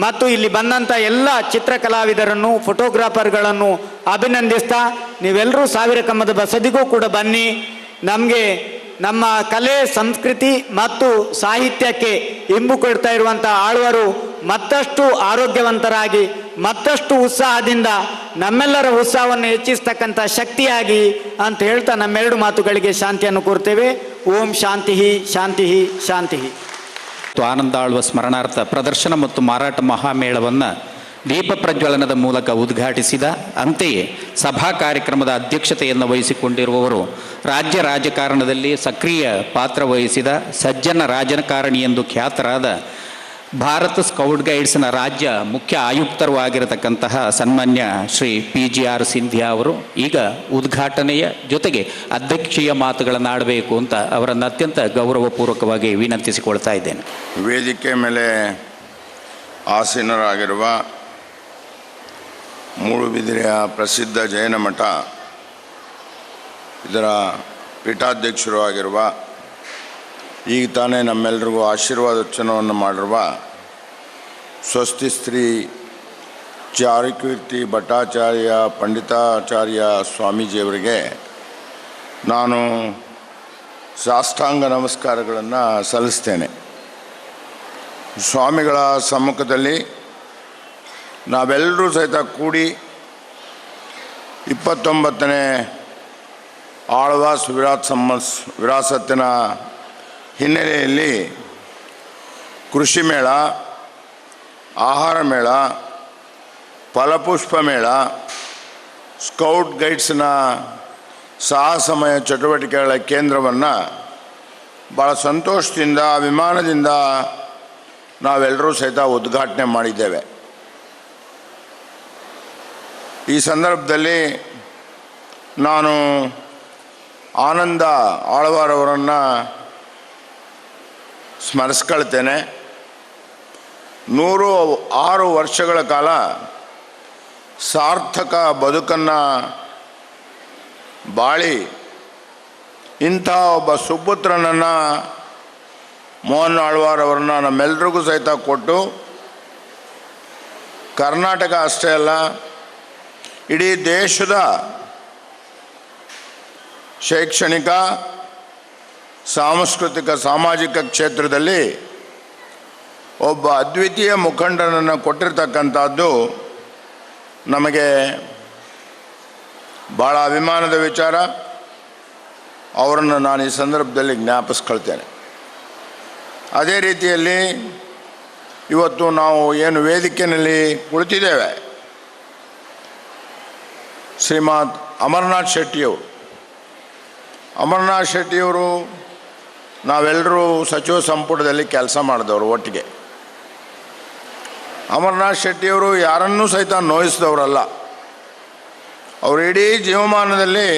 Speaker 3: ಮತ್ತು ಇಲ್ಲಿ ಬಂದಂಥ ಎಲ್ಲ ಚಿತ್ರಕಲಾವಿದರನ್ನು, ಫೋಟೋಗ್ರಾಫರ್ಗಳನ್ನು ಅಭಿನಂದಿಸ್ತಾ ನೀವೆಲ್ಲರೂ ಸಾವಿರ ಕಮ್ಮದ ಬಸದಿಗೂ ಕೂಡ ಬನ್ನಿ. ನಮಗೆ ನಮ್ಮ ಕಲೆ, ಸಂಸ್ಕೃತಿ ಮತ್ತು ಸಾಹಿತ್ಯಕ್ಕೆ ಇಂಬು ಕೊಡ್ತಾ ಇರುವಂಥ ಆಳ್ವರು ಮತ್ತಷ್ಟು ಆರೋಗ್ಯವಂತರಾಗಿ, ಮತ್ತಷ್ಟು ಉತ್ಸಾಹದಿಂದ ನಮ್ಮೆಲ್ಲರ ಉತ್ಸಾಹವನ್ನು ಹೆಚ್ಚಿಸ್ತಕ್ಕಂಥ ಶಕ್ತಿಯಾಗಿ ಅಂತ ಹೇಳ್ತಾ ನಮ್ಮೆರಡು ಮಾತುಗಳಿಗೆ ಶಾಂತಿಯನ್ನು ಕೋರ್ತೇವೆ ಓಂ ಶಾಂತಿ ಶಾಂತಿ ಶಾಂತಿ
Speaker 2: ಆನಂದ ಆಳುವ ಸ್ಮರಣಾರ್ಥ ಪ್ರದರ್ಶನ ಮತ್ತು ಮಾರಾಟ ಮಹಾಮೇಳವನ್ನು ದೀಪ ಪ್ರಜ್ವಲನದ ಮೂಲಕ ಉದ್ಘಾಟಿಸಿದ ಅಂತೆಯೇ ಸಭಾ ಕಾರ್ಯಕ್ರಮದ ಅಧ್ಯಕ್ಷತೆಯನ್ನು ವಹಿಸಿಕೊಂಡಿರುವವರು ರಾಜ್ಯ ರಾಜಕಾರಣದಲ್ಲಿ ಸಕ್ರಿಯ ಪಾತ್ರ ವಹಿಸಿದ ಸಜ್ಜನ ರಾಜಕಾರಣಿ ಎಂದು ಖ್ಯಾತರಾದ ಭಾರತ ಸ್ಕೌಟ್ ಗೈಡ್ಸ್ನ ರಾಜ್ಯ ಮುಖ್ಯ ಆಯುಕ್ತರು ಆಗಿರತಕ್ಕಂತಹ ಸನ್ಮಾನ್ಯ Shri P G R Sindhya ಅವರು ಈಗ ಉದ್ಘಾಟನೆಯ ಜೊತೆಗೆ ಅಧ್ಯಕ್ಷೀಯ ಮಾತುಗಳನ್ನು ಆಡಬೇಕು ಅಂತ ಅವರನ್ನು ಅತ್ಯಂತ ಗೌರವಪೂರ್ವಕವಾಗಿ ವಿನಂತಿಸಿಕೊಳ್ತಾ ಇದ್ದೇನೆ.
Speaker 4: ವೇದಿಕೆ ಮೇಲೆ ಆಸೀನರಾಗಿರುವ ಮೂಡುಬಿದಿರೆಯ ಪ್ರಸಿದ್ಧ ಜೈನ ಮಠ. ಇದರ ಪೀಠಾಧ್ಯಕ್ಷರು ಆಗಿರುವ, ಈಗ ತಾನೇ ನಮ್ಮೆಲ್ಲರಿಗೂ ಆಶೀರ್ವಾದೋಚನವನ್ನು ಮಾಡಿರುವ ಸ್ವಸ್ತಿ ಸ್ತ್ರೀ ಚಾರುಕೀರ್ತಿ ಭಟ್ಟಾಚಾರ್ಯ ಪಂಡಿತಾಚಾರ್ಯ ಸ್ವಾಮೀಜಿಯವರಿಗೆ ನಾನು ಸಾಷ್ಟಾಂಗ ನಮಸ್ಕಾರಗಳನ್ನು ಸಲ್ಲಿಸ್ತೇನೆ. ಸ್ವಾಮಿಗಳ ಸಮ್ಮುಖದಲ್ಲಿ ನಾವೆಲ್ಲರೂ ಸಹಿತ ಕೂಡಿ ಇಪ್ಪತ್ತೊಂಬತ್ತನೇ ಆಳ್ವಾಸ್ ವಿರಾಟ್ ಸಮ್ಮಸ್ ವಿರಾಸತ್ತಿನ ಹಿನ್ನೆಲೆಯಲ್ಲಿ ಕೃಷಿ ಮೇಳ, ಆಹಾರ ಮೇಳ, ಫಲಪುಷ್ಪ ಮೇಳ, ಸ್ಕೌಟ್ ಗೈಡ್ಸ್ನ ಸಾಹಸಮಯ ಚಟುವಟಿಕೆಗಳ ಕೇಂದ್ರವನ್ನು ಭಾಳ ಸಂತೋಷದಿಂದ, ಅಭಿಮಾನದಿಂದ ನಾವೆಲ್ಲರೂ ಸಹಿತ ಉದ್ಘಾಟನೆ ಮಾಡಿದ್ದೇವೆ. ಈ ಸಂದರ್ಭದಲ್ಲಿ ನಾನು ಆನಂದ ಆಳ್ವಾರವರನ್ನು ಸ್ಮರಿಸ್ಕೊಳ್ತೇನೆ. ನೂರು ಆರು ವರ್ಷಗಳ ಕಾಲ ಸಾರ್ಥಕ ಬದುಕನ್ನು ಬಾಳಿ ಇಂಥ ಒಬ್ಬ ಸುಪುತ್ರನನ್ನು ಮೋಹನ್ ಆಳ್ವಾರ್ ಅವರನ್ನ ನಮ್ಮೆಲ್ರಿಗೂ ಸಹಿತ ಕೊಟ್ಟು ಕರ್ನಾಟಕ ಅಷ್ಟೇ ಅಲ್ಲ ಇಡೀ ದೇಶದ ಶೈಕ್ಷಣಿಕ, ಸಾಂಸ್ಕೃತಿಕ, ಸಾಮಾಜಿಕ ಕ್ಷೇತ್ರದಲ್ಲಿ ಒಬ್ಬ ಅದ್ವಿತೀಯ ಮುಖಂಡನನ್ನು ಕೊಟ್ಟಿರ್ತಕ್ಕಂಥದ್ದು ನಮಗೆ ಭಾಳ ಅಭಿಮಾನದ ವಿಚಾರ. ಅವರನ್ನು ನಾನು ಈ ಸಂದರ್ಭದಲ್ಲಿ ಜ್ಞಾಪಿಸ್ಕೊಳ್ತೇನೆ. ಅದೇ ರೀತಿಯಲ್ಲಿ ಇವತ್ತು ನಾವು ಏನು ವೇದಿಕೆಯಲ್ಲಿ ಕುಳಿತಿದ್ದೇವೆ ಶ್ರೀಮಾತ್ ಅಮರ್ನಾಥ್ ಶೆಟ್ಟಿಯವರು. ಅಮರ್ನಾಥ್ ಶೆಟ್ಟಿಯವರು ನಾವೆಲ್ಲರೂ ಸಚಿವ ಸಂಪುಟದಲ್ಲಿ ಕೆಲಸ ಮಾಡಿದವರು ಒಟ್ಟಿಗೆ. ಅಮರ್ನಾಥ್ ಶೆಟ್ಟಿಯವರು ಯಾರನ್ನೂ ಸಹಿತ ನೋಯಿಸಿದವರಲ್ಲ. ಅವರು ಇಡೀ ಜೀವಮಾನದಲ್ಲಿ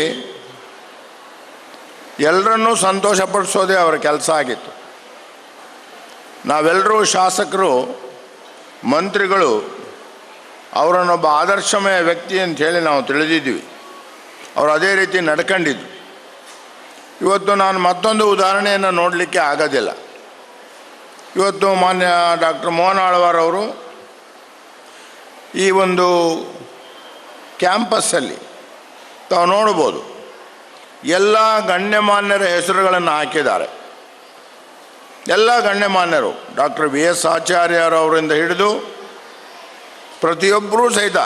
Speaker 4: ಎಲ್ಲರನ್ನೂ ಸಂತೋಷಪಡಿಸೋದೇ ಅವರ ಕೆಲಸ ಆಗಿತ್ತು. ನಾವೆಲ್ಲರೂ ಶಾಸಕರು, ಮಂತ್ರಿಗಳು ಅವರನ್ನೊಬ್ಬ ಆದರ್ಶಮಯ ವ್ಯಕ್ತಿ ಅಂತ ಹೇಳಿ ನಾವು ತಿಳಿದಿದ್ದೀವಿ. ಅವರು ಅದೇ ರೀತಿ ನಡ್ಕೊಂಡಿದ್ದು ಇವತ್ತು ನಾನು ಮತ್ತೊಂದು ಉದಾಹರಣೆಯನ್ನು ನೋಡಲಿಕ್ಕೆ ಆಗೋದಿಲ್ಲ. ಇವತ್ತು ಮಾನ್ಯ ಡಾಕ್ಟರ್ ಮೋಹನ್ ಆಳ್ವಾರ್ ಅವರು ಈ ಒಂದು ಕ್ಯಾಂಪಸ್ಸಲ್ಲಿ ತಾವು ನೋಡ್ಬೋದು, ಎಲ್ಲ ಗಣ್ಯಮಾನ್ಯರ ಹೆಸರುಗಳನ್ನು ಹಾಕಿದ್ದಾರೆ. ಎಲ್ಲ ಗಣ್ಯಮಾನ್ಯರು, ಡಾಕ್ಟರ್ ವಿ ಎಸ್ ಆಚಾರ್ಯರವರಿಂದ ಹಿಡಿದು ಪ್ರತಿಯೊಬ್ಬರೂ ಸಹಿತ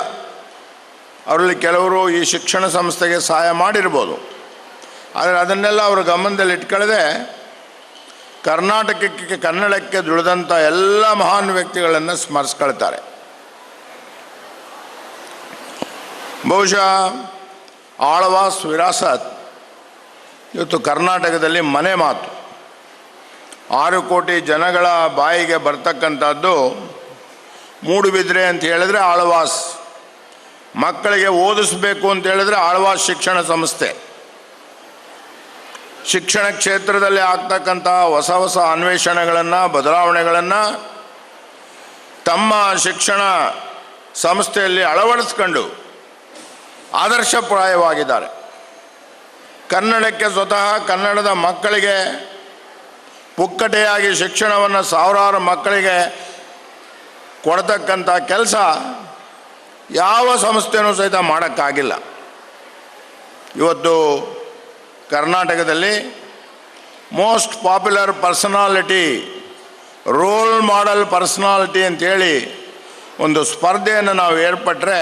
Speaker 4: ಅವರಲ್ಲಿ ಕೆಲವರು ಈ ಶಿಕ್ಷಣ ಸಂಸ್ಥೆಗೆ ಸಹಾಯ ಮಾಡಿರ್ಬೋದು. ಆದರೆ ಅದನ್ನೆಲ್ಲ ಅವರು ಗಮನದಲ್ಲಿ ಇಟ್ಕೊಳ್ಳದೆ ಕರ್ನಾಟಕಕ್ಕೆ, ಕನ್ನಡಕ್ಕೆ ದುಡಿದಂಥ ಎಲ್ಲ ಮಹಾನ್ ವ್ಯಕ್ತಿಗಳನ್ನು ಸ್ಮರಿಸ್ಕೊಳ್ತಾರೆ. ಬಹುಶಃ ಆಳವಾಸ್ ವಿರಾಸತ್ ಇವತ್ತು ಕರ್ನಾಟಕದಲ್ಲಿ ಮನೆ ಮಾತು. ಆರು ಕೋಟಿ ಜನಗಳ ಬಾಯಿಗೆ ಬರ್ತಕ್ಕಂಥದ್ದು ಮೂಡುಬಿದ್ರೆ ಅಂತ ಹೇಳಿದ್ರೆ ಆಳ್ವಾಸ್. ಮಕ್ಕಳಿಗೆ ಓದಿಸ್ಬೇಕು ಅಂತ ಹೇಳಿದ್ರೆ ಆಳ್ವಾಸ್ ಶಿಕ್ಷಣ ಸಂಸ್ಥೆ. ಶಿಕ್ಷಣ ಕ್ಷೇತ್ರದಲ್ಲಿ ಆಗ್ತಕ್ಕಂಥ ಹೊಸ ಹೊಸ ಅನ್ವೇಷಣೆಗಳನ್ನು, ಬದಲಾವಣೆಗಳನ್ನು ತಮ್ಮ ಶಿಕ್ಷಣ ಸಂಸ್ಥೆಯಲ್ಲಿ ಅಳವಡಿಸ್ಕೊಂಡು ಆದರ್ಶಪ್ರಾಯವಾಗಿದ್ದಾರೆ. ಕನ್ನಡಕ್ಕೆ ಸ್ವತಃ ಕನ್ನಡದ ಮಕ್ಕಳಿಗೆ ಪುಕ್ಕಟೆಯಾಗಿ ಶಿಕ್ಷಣವನ್ನು ಸಾವಿರಾರು ಮಕ್ಕಳಿಗೆ ಕೊಡ್ತಕ್ಕಂಥ ಕೆಲಸ ಯಾವ ಸಂಸ್ಥೆನೂ ಸಹಿತ ಮಾಡೋಕ್ಕಾಗಿಲ್ಲ. ಇವತ್ತು ಕರ್ನಾಟಕದಲ್ಲಿ most popular personality role model personality ಅಂತೇಳಿ ಒಂದು ಸ್ಪರ್ಧೆಯನ್ನು ನಾವು ಏರ್ಪಟ್ಟರೆ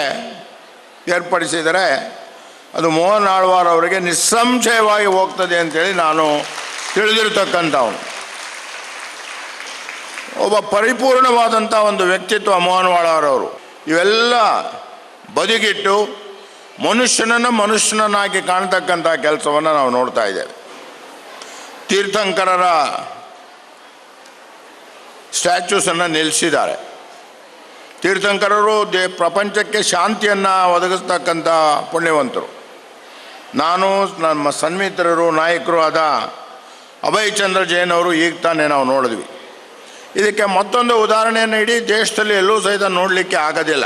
Speaker 4: ಏರ್ಪಡಿಸಿದರೆ ಅದು ಮೋಹನ್ ಆಳ್ವಾರ್ ಅವರಿಗೆ ನಿಸ್ಸಂಶಯವಾಗಿ ಹೋಗ್ತದೆ ಅಂತೇಳಿ ನಾನು ತಿಳಿದಿರ್ತಕ್ಕಂಥವನು. ಒಬ್ಬ ಪರಿಪೂರ್ಣವಾದಂಥ ಒಂದು ವ್ಯಕ್ತಿತ್ವ ಮೋಹನ್ ಆಳ್ವಾರ್ ಅವರು ಇವೆಲ್ಲ ಬದಿಗಿಟ್ಟು ಮನುಷ್ಯನನ್ನು ಮನುಷ್ಯನನ್ನಾಗಿ ಕಾಣ್ತಕ್ಕಂಥ ಕೆಲಸವನ್ನು ನಾವು ನೋಡ್ತಾ ಇದ್ದೇವೆ. ತೀರ್ಥಂಕರರ ಸ್ಟ್ಯಾಚ್ಯೂಸನ್ನು ನಿಲ್ಲಿಸಿದ್ದಾರೆ ತೀರ್ಥಂಕರರು ದೇ ಪ್ರಪಂಚಕ್ಕೆ ಶಾಂತಿಯನ್ನು ಒದಗಿಸ್ತಕ್ಕಂಥ ಪುಣ್ಯವಂತರು. ನಾನು ನಮ್ಮ ಸನ್ಮಿತ್ರರು, ನಾಯಕರು ಆದ ಅಭಯ್ ಚಂದ್ರ ಜೈನ್ ಅವರು ಈಗ ತಾನೇ ನಾವು ನೋಡಿದ್ವಿ. ಇದಕ್ಕೆ ಮತ್ತೊಂದು ಉದಾಹರಣೆಯನ್ನು ಇಡೀ ದೇಶದಲ್ಲಿ ಎಲ್ಲೂ ಸಹಿತ ನೋಡಲಿಕ್ಕೆ ಆಗೋದಿಲ್ಲ.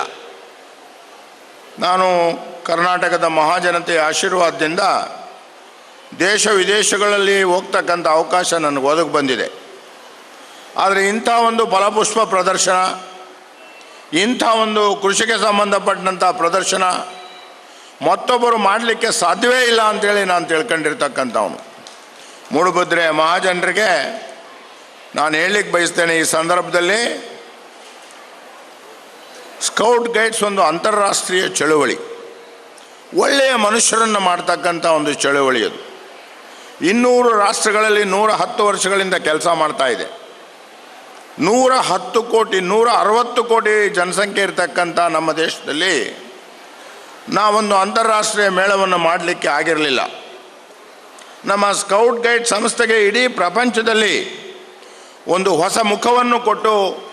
Speaker 4: ನಾನು ಕರ್ನಾಟಕದ ಮಹಾಜನತೆಯ ಆಶೀರ್ವಾದದಿಂದ ದೇಶ ವಿದೇಶಗಳಲ್ಲಿ ಹೋಗ್ತಕ್ಕಂಥ ಅವಕಾಶ ನನಗೆ ಒದಗಿ ಬಂದಿದೆ. ಆದರೆ ಇಂಥ ಒಂದು ಫಲಪುಷ್ಪ ಪ್ರದರ್ಶನ, ಇಂಥ ಒಂದು ಕೃಷಿಗೆ ಸಂಬಂಧಪಟ್ಟಂಥ ಪ್ರದರ್ಶನ ಮತ್ತೊಬ್ಬರು ಮಾಡಲಿಕ್ಕೆ ಸಾಧ್ಯವೇ ಇಲ್ಲ ಅಂತೇಳಿ ನಾನು ತಿಳ್ಕೊಂಡಿರ್ತಕ್ಕಂಥವನು. ಮೂಡುಬಿದ್ರೆ ಮಹಾಜನರಿಗೆ ನಾನು ಹೇಳಲಿಕ್ಕೆ ಬಯಸ್ತೇನೆ ಈ ಸಂದರ್ಭದಲ್ಲಿ ಸ್ಕೌಟ್ ಗೈಡ್ಸ್ ಒಂದು ಅಂತಾರಾಷ್ಟ್ರೀಯ ಚಳುವಳಿ. ಒಳ್ಳೆಯ ಮನುಷ್ಯರನ್ನು ಮಾಡ್ತಕ್ಕಂಥ ಒಂದು ಚಳುವಳಿ ಅದು. ಇನ್ನೂರು ರಾಷ್ಟ್ರಗಳಲ್ಲಿ ನೂರ ಹತ್ತು ವರ್ಷಗಳಿಂದ ಕೆಲಸ ಮಾಡ್ತಾ ಇದೆ. ನೂರ ಹತ್ತು ಕೋಟಿ ನೂರ ಅರವತ್ತು ಕೋಟಿ ಜನಸಂಖ್ಯೆ ಇರತಕ್ಕಂಥ ನಮ್ಮ ದೇಶದಲ್ಲಿ ನಾವೊಂದು ಅಂತಾರಾಷ್ಟ್ರೀಯ ಮೇಳವನ್ನು ಮಾಡಲಿಕ್ಕೆ ಆಗಿರಲಿಲ್ಲ. ನಮ್ಮ ಸ್ಕೌಟ್ ಗೈಡ್ ಸಂಸ್ಥೆಗೆ ಇಡೀ ಪ್ರಪಂಚದಲ್ಲಿ ಒಂದು ಹೊಸ ಮುಖವನ್ನು ಕೊಟ್ಟು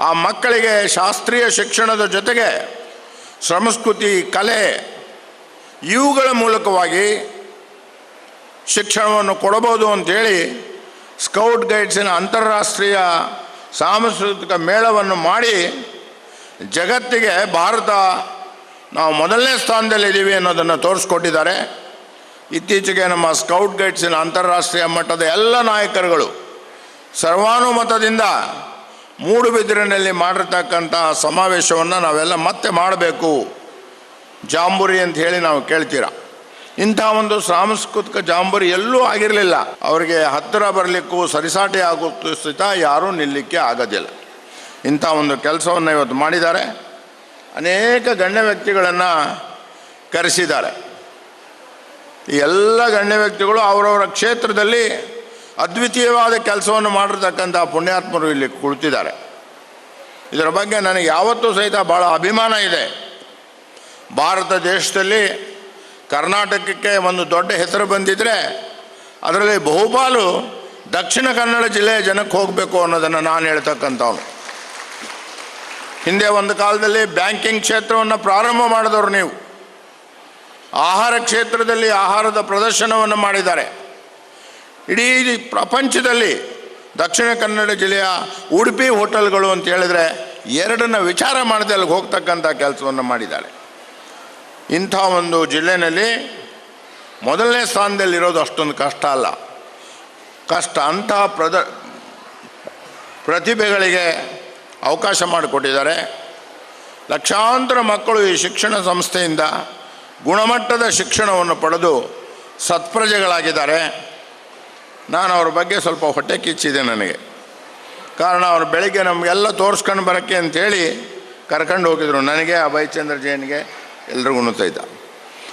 Speaker 4: ಆ ಮಕ್ಕಳಿಗೆ ಶಾಸ್ತ್ರೀಯ ಶಿಕ್ಷಣದ ಜೊತೆಗೆ ಸಂಸ್ಕೃತಿ, ಕಲೆ ಇವುಗಳ ಮೂಲಕವಾಗಿ ಶಿಕ್ಷಣವನ್ನು ಕೊಡಬಹುದು ಅಂತೇಳಿ ಸ್ಕೌಟ್ ಗೈಡ್ಸಿನ ಅಂತಾರಾಷ್ಟ್ರೀಯ ಸಾಂಸ್ಕೃತಿಕ ಮೇಳವನ್ನು ಮಾಡಿ ಜಗತ್ತಿಗೆ ಭಾರತ ನಾವು ಮೊದಲನೇ ಸ್ಥಾನದಲ್ಲಿದ್ದೀವಿ ಅನ್ನೋದನ್ನು ತೋರಿಸ್ಕೊಟ್ಟಿದ್ದಾರೆ. ಇತ್ತೀಚೆಗೆ ನಮ್ಮ ಸ್ಕೌಟ್ ಗೈಡ್ಸಿನ ಅಂತಾರಾಷ್ಟ್ರೀಯ ಮಟ್ಟದ ಎಲ್ಲ ನಾಯಕರುಗಳು ಸರ್ವಾನುಮತದಿಂದ ಮೂಡುಬಿದಿರಿನಲ್ಲಿ ಮಾಡಿರ್ತಕ್ಕಂಥ ಸಮಾವೇಶವನ್ನು ನಾವೆಲ್ಲ ಮತ್ತೆ ಮಾಡಬೇಕು. ಜಾಂಬುರಿ ಅಂತ ಹೇಳಿ ನಾವು ಕೇಳ್ತೀರ? ಇಂಥ ಒಂದು ಸಾಂಸ್ಕೃತಿಕ ಜಾಂಬುರಿ ಎಲ್ಲೂ ಆಗಿರಲಿಲ್ಲ. ಅವರಿಗೆ ಹತ್ತಿರ ಬರಲಿಕ್ಕೂ ಸರಿಸಾಟಿ ಆಗುತ್ತ ಸ್ಥಿತ ಯಾರೂ ನಿಲ್ಲಕ್ಕೆ ಆಗೋದಿಲ್ಲ. ಇಂಥ ಒಂದು ಕೆಲಸವನ್ನು ಇವತ್ತು ಮಾಡಿದ್ದಾರೆ. ಅನೇಕ ಗಣ್ಯ ವ್ಯಕ್ತಿಗಳನ್ನು ಕರೆಸಿದ್ದಾರೆ. ಈ ಎಲ್ಲ ಗಣ್ಯ ವ್ಯಕ್ತಿಗಳು ಅವರವರ ಕ್ಷೇತ್ರದಲ್ಲಿ ಅದ್ವಿತೀಯವಾದ ಕೆಲಸವನ್ನು ಮಾಡಿರ್ತಕ್ಕಂಥ ಪುಣ್ಯಾತ್ಮರು ಇಲ್ಲಿ ಕುಳಿತಿದ್ದಾರೆ. ಇದರ ಬಗ್ಗೆ ನನಗೆ ಯಾವತ್ತೂ ಸಹಿತ ಭಾಳ ಅಭಿಮಾನ ಇದೆ. ಭಾರತ ದೇಶದಲ್ಲಿ ಕರ್ನಾಟಕಕ್ಕೆ ಒಂದು ದೊಡ್ಡ ಹೆಸರು ಬಂದಿದ್ದರೆ ಅದರಲ್ಲಿ ಬಹುಪಾಲು ದಕ್ಷಿಣ ಕನ್ನಡ ಜಿಲ್ಲೆಯ ಜನಕ್ಕೆ ಹೋಗಬೇಕು ಅನ್ನೋದನ್ನು ನಾನು ಹೇಳ್ತಕ್ಕಂಥವ್ನು. ಹಿಂದೆ ಒಂದು ಕಾಲದಲ್ಲಿ ಬ್ಯಾಂಕಿಂಗ್ ಕ್ಷೇತ್ರವನ್ನು ಪ್ರಾರಂಭ ಮಾಡಿದವರು ನೀವು. ಆಹಾರ ಕ್ಷೇತ್ರದಲ್ಲಿ ಆಹಾರದ ಪ್ರದರ್ಶನವನ್ನು ಮಾಡಿದ್ದಾರೆ. ಇಡೀ ಪ್ರಪಂಚದಲ್ಲಿ ದಕ್ಷಿಣ ಕನ್ನಡ ಜಿಲ್ಲೆಯ ಉಡುಪಿ ಹೋಟೆಲ್ಗಳು ಅಂತ ಹೇಳಿದ್ರೆ ಎರಡನ್ನ ವಿಚಾರ ಮಾಡದೆ ಅಲ್ಲಿಗೆ ಹೋಗ್ತಕ್ಕಂಥ ಕೆಲಸವನ್ನು ಮಾಡಿದ್ದಾರೆ ಇಂಥ ಒಂದು ಜಿಲ್ಲೆಯಲ್ಲಿ ಮೊದಲನೇ ಸ್ಥಾನದಲ್ಲಿರೋದು ಅಷ್ಟೊಂದು ಕಷ್ಟ ಅಲ್ಲ. ಕಷ್ಟ ಅಂತಹ ಪ್ರದ, ಪ್ರತಿಭೆಗಳಿಗೆ ಅವಕಾಶ ಮಾಡಿಕೊಟ್ಟಿದ್ದಾರೆ. ಲಕ್ಷಾಂತರ ಮಕ್ಕಳು ಈ ಶಿಕ್ಷಣ ಸಂಸ್ಥೆಯಿಂದ ಗುಣಮಟ್ಟದ ಶಿಕ್ಷಣವನ್ನು ಪಡೆದು ಸತ್ಪ್ರಜೆಗಳಾಗಿದ್ದಾರೆ. ನಾನು ಅವ್ರ ಬಗ್ಗೆ ಸ್ವಲ್ಪ ಹೊಟ್ಟೆ ಕಿಚ್ಚಿದೆ ನನಗೆ. ಕಾರಣ ಅವರು ಬೆಳಿಗ್ಗೆ ನಮಗೆಲ್ಲ ತೋರಿಸ್ಕೊಂಡು ಬರೋಕ್ಕೆ ಅಂತೇಳಿ ಕರ್ಕೊಂಡು ಹೋಗಿದ್ರು. ನನಗೆ ಅಭಯಚಂದ್ರ ಜೈನ್ಗೆ ಎಲ್ರಿಗೂ ಉಣ್ತಾಯಿದ್ದ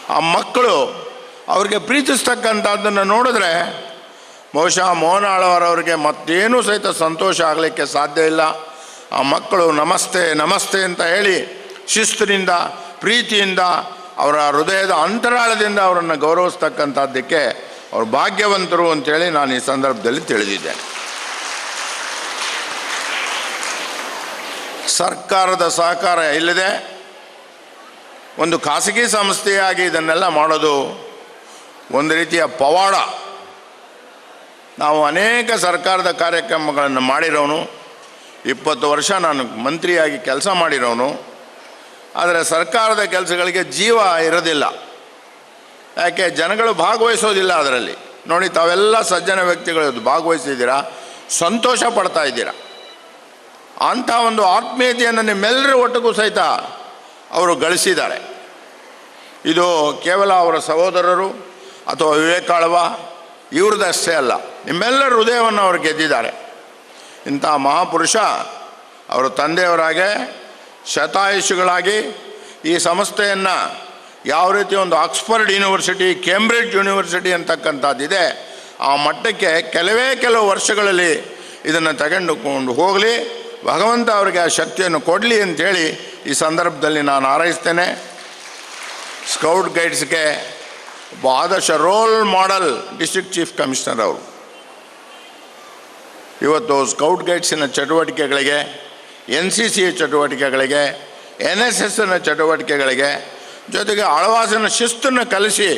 Speaker 4: ಆ ಮಕ್ಕಳು ಅವ್ರಿಗೆ ಪ್ರೀತಿಸ್ತಕ್ಕಂಥದ್ದನ್ನು ನೋಡಿದ್ರೆ ಬಹುಶಃ ಮೋಹನ್ ಆಳವರವ್ರಿಗೆ ಮತ್ತೇನೂ ಸಹಿತ ಸಂತೋಷ ಆಗಲಿಕ್ಕೆ ಸಾಧ್ಯ ಇಲ್ಲ. ಆ ಮಕ್ಕಳು ನಮಸ್ತೆ ನಮಸ್ತೆ ಅಂತ ಹೇಳಿ ಶಿಸ್ತಿನಿಂದ, ಪ್ರೀತಿಯಿಂದ ಅವರ ಹೃದಯದ ಅಂತರಾಳದಿಂದ ಅವರನ್ನು ಗೌರವಿಸ್ತಕ್ಕಂಥದ್ದಕ್ಕೆ ಅವರು ಭಾಗ್ಯವಂತರು ಅಂತೇಳಿ ನಾನು ಈ ಸಂದರ್ಭದಲ್ಲಿ ತಿಳಿದಿದ್ದೇನೆ ಸರ್ಕಾರದ ಸಹಕಾರ ಇಲ್ಲದೆ ಒಂದು ಖಾಸಗಿ ಸಂಸ್ಥೆಯಾಗಿ ಇದನ್ನೆಲ್ಲ ಮಾಡೋದು ಒಂದು ರೀತಿಯ ಪವಾಡ. ನಾವು ಅನೇಕ ಸರ್ಕಾರದ ಕಾರ್ಯಕ್ರಮಗಳನ್ನು ಮಾಡಿರೋನು. ಇಪ್ಪತ್ತು ವರ್ಷ ನಾನು ಮಂತ್ರಿಯಾಗಿ ಕೆಲಸ ಮಾಡಿರೋನು. ಆದರೆ ಸರ್ಕಾರದ ಕೆಲಸಗಳಿಗೆ ಜೀವ ಇರೋದಿಲ್ಲ. ಯಾಕೆ, ಜನಗಳು ಭಾಗವಹಿಸೋದಿಲ್ಲ ಅದರಲ್ಲಿ. ನೋಡಿ, ತಾವೆಲ್ಲ ಸಜ್ಜನ ವ್ಯಕ್ತಿಗಳು ಭಾಗವಹಿಸಿದ್ದೀರಾ? ಸಂತೋಷ ಪಡ್ತಾ ಇದ್ದೀರಾ? ಅಂಥ ಒಂದು ಆತ್ಮೀಯತೆಯನ್ನು ನಿಮ್ಮೆಲ್ಲರ ಒಟ್ಟಿಗೂ ಸಹಿತ ಅವರು ಗಳಿಸಿದ್ದಾರೆ. ಇದು ಕೇವಲ ಅವರ ಸಹೋದರರು ಅಥವಾ ವಿವೇಕಾಳವ ಇವ್ರದ್ದಷ್ಟೇ ಅಲ್ಲ, ನಿಮ್ಮೆಲ್ಲರ ಹೃದಯವನ್ನು ಅವರು ಗೆದ್ದಿದ್ದಾರೆ. ಇಂಥ ಮಹಾಪುರುಷ ಅವರ ತಂದೆಯವರಾಗೆ ಶತಾಯುಷಿಗಳಾಗಿ ಈ ಸಂಸ್ಥೆಯನ್ನು ಯಾವ ರೀತಿ ಒಂದು ಆಕ್ಸ್ಫರ್ಡ್ ಯೂನಿವರ್ಸಿಟಿ, ಕೇಂಬ್ರಿಡ್ಜ್ ಯೂನಿವರ್ಸಿಟಿ ಅಂತಕ್ಕಂಥದ್ದಿದೆ, ಆ ಮಟ್ಟಕ್ಕೆ ಕೆಲವೇ ಕೆಲವು ವರ್ಷಗಳಲ್ಲಿ ಇದನ್ನು ತಗೊಂಡುಕೊಂಡು ಹೋಗಲಿ, ಭಗವಂತ ಅವರಿಗೆ ಆ ಶಕ್ತಿಯನ್ನು ಕೊಡಲಿ ಅಂಥೇಳಿ ಈ ಸಂದರ್ಭದಲ್ಲಿ ನಾನು ಹಾರೈಸ್ತೇನೆ. ಸ್ಕೌಟ್ ಗೈಡ್ಸ್ಗೆ ಆದರ್ಶ role model district chief commissioner ಅವರು. ಇವತ್ತು ಸ್ಕೌಟ್ ಗೈಡ್ಸಿನ ಚಟುವಟಿಕೆಗಳಿಗೆ ಎನ್ ಸಿ ಸಿ ಚಟುವಟಿಕೆಗಳಿಗೆ ಎನ್ ಎಸ್ ಎಸ್ನ ಚಟುವಟಿಕೆಗಳಿಗೆ ಜೊತೆಗೆ ಆಳ್ವಾಸಿನ ಶಿಸ್ತನ್ನು ಕಲಿಸಿ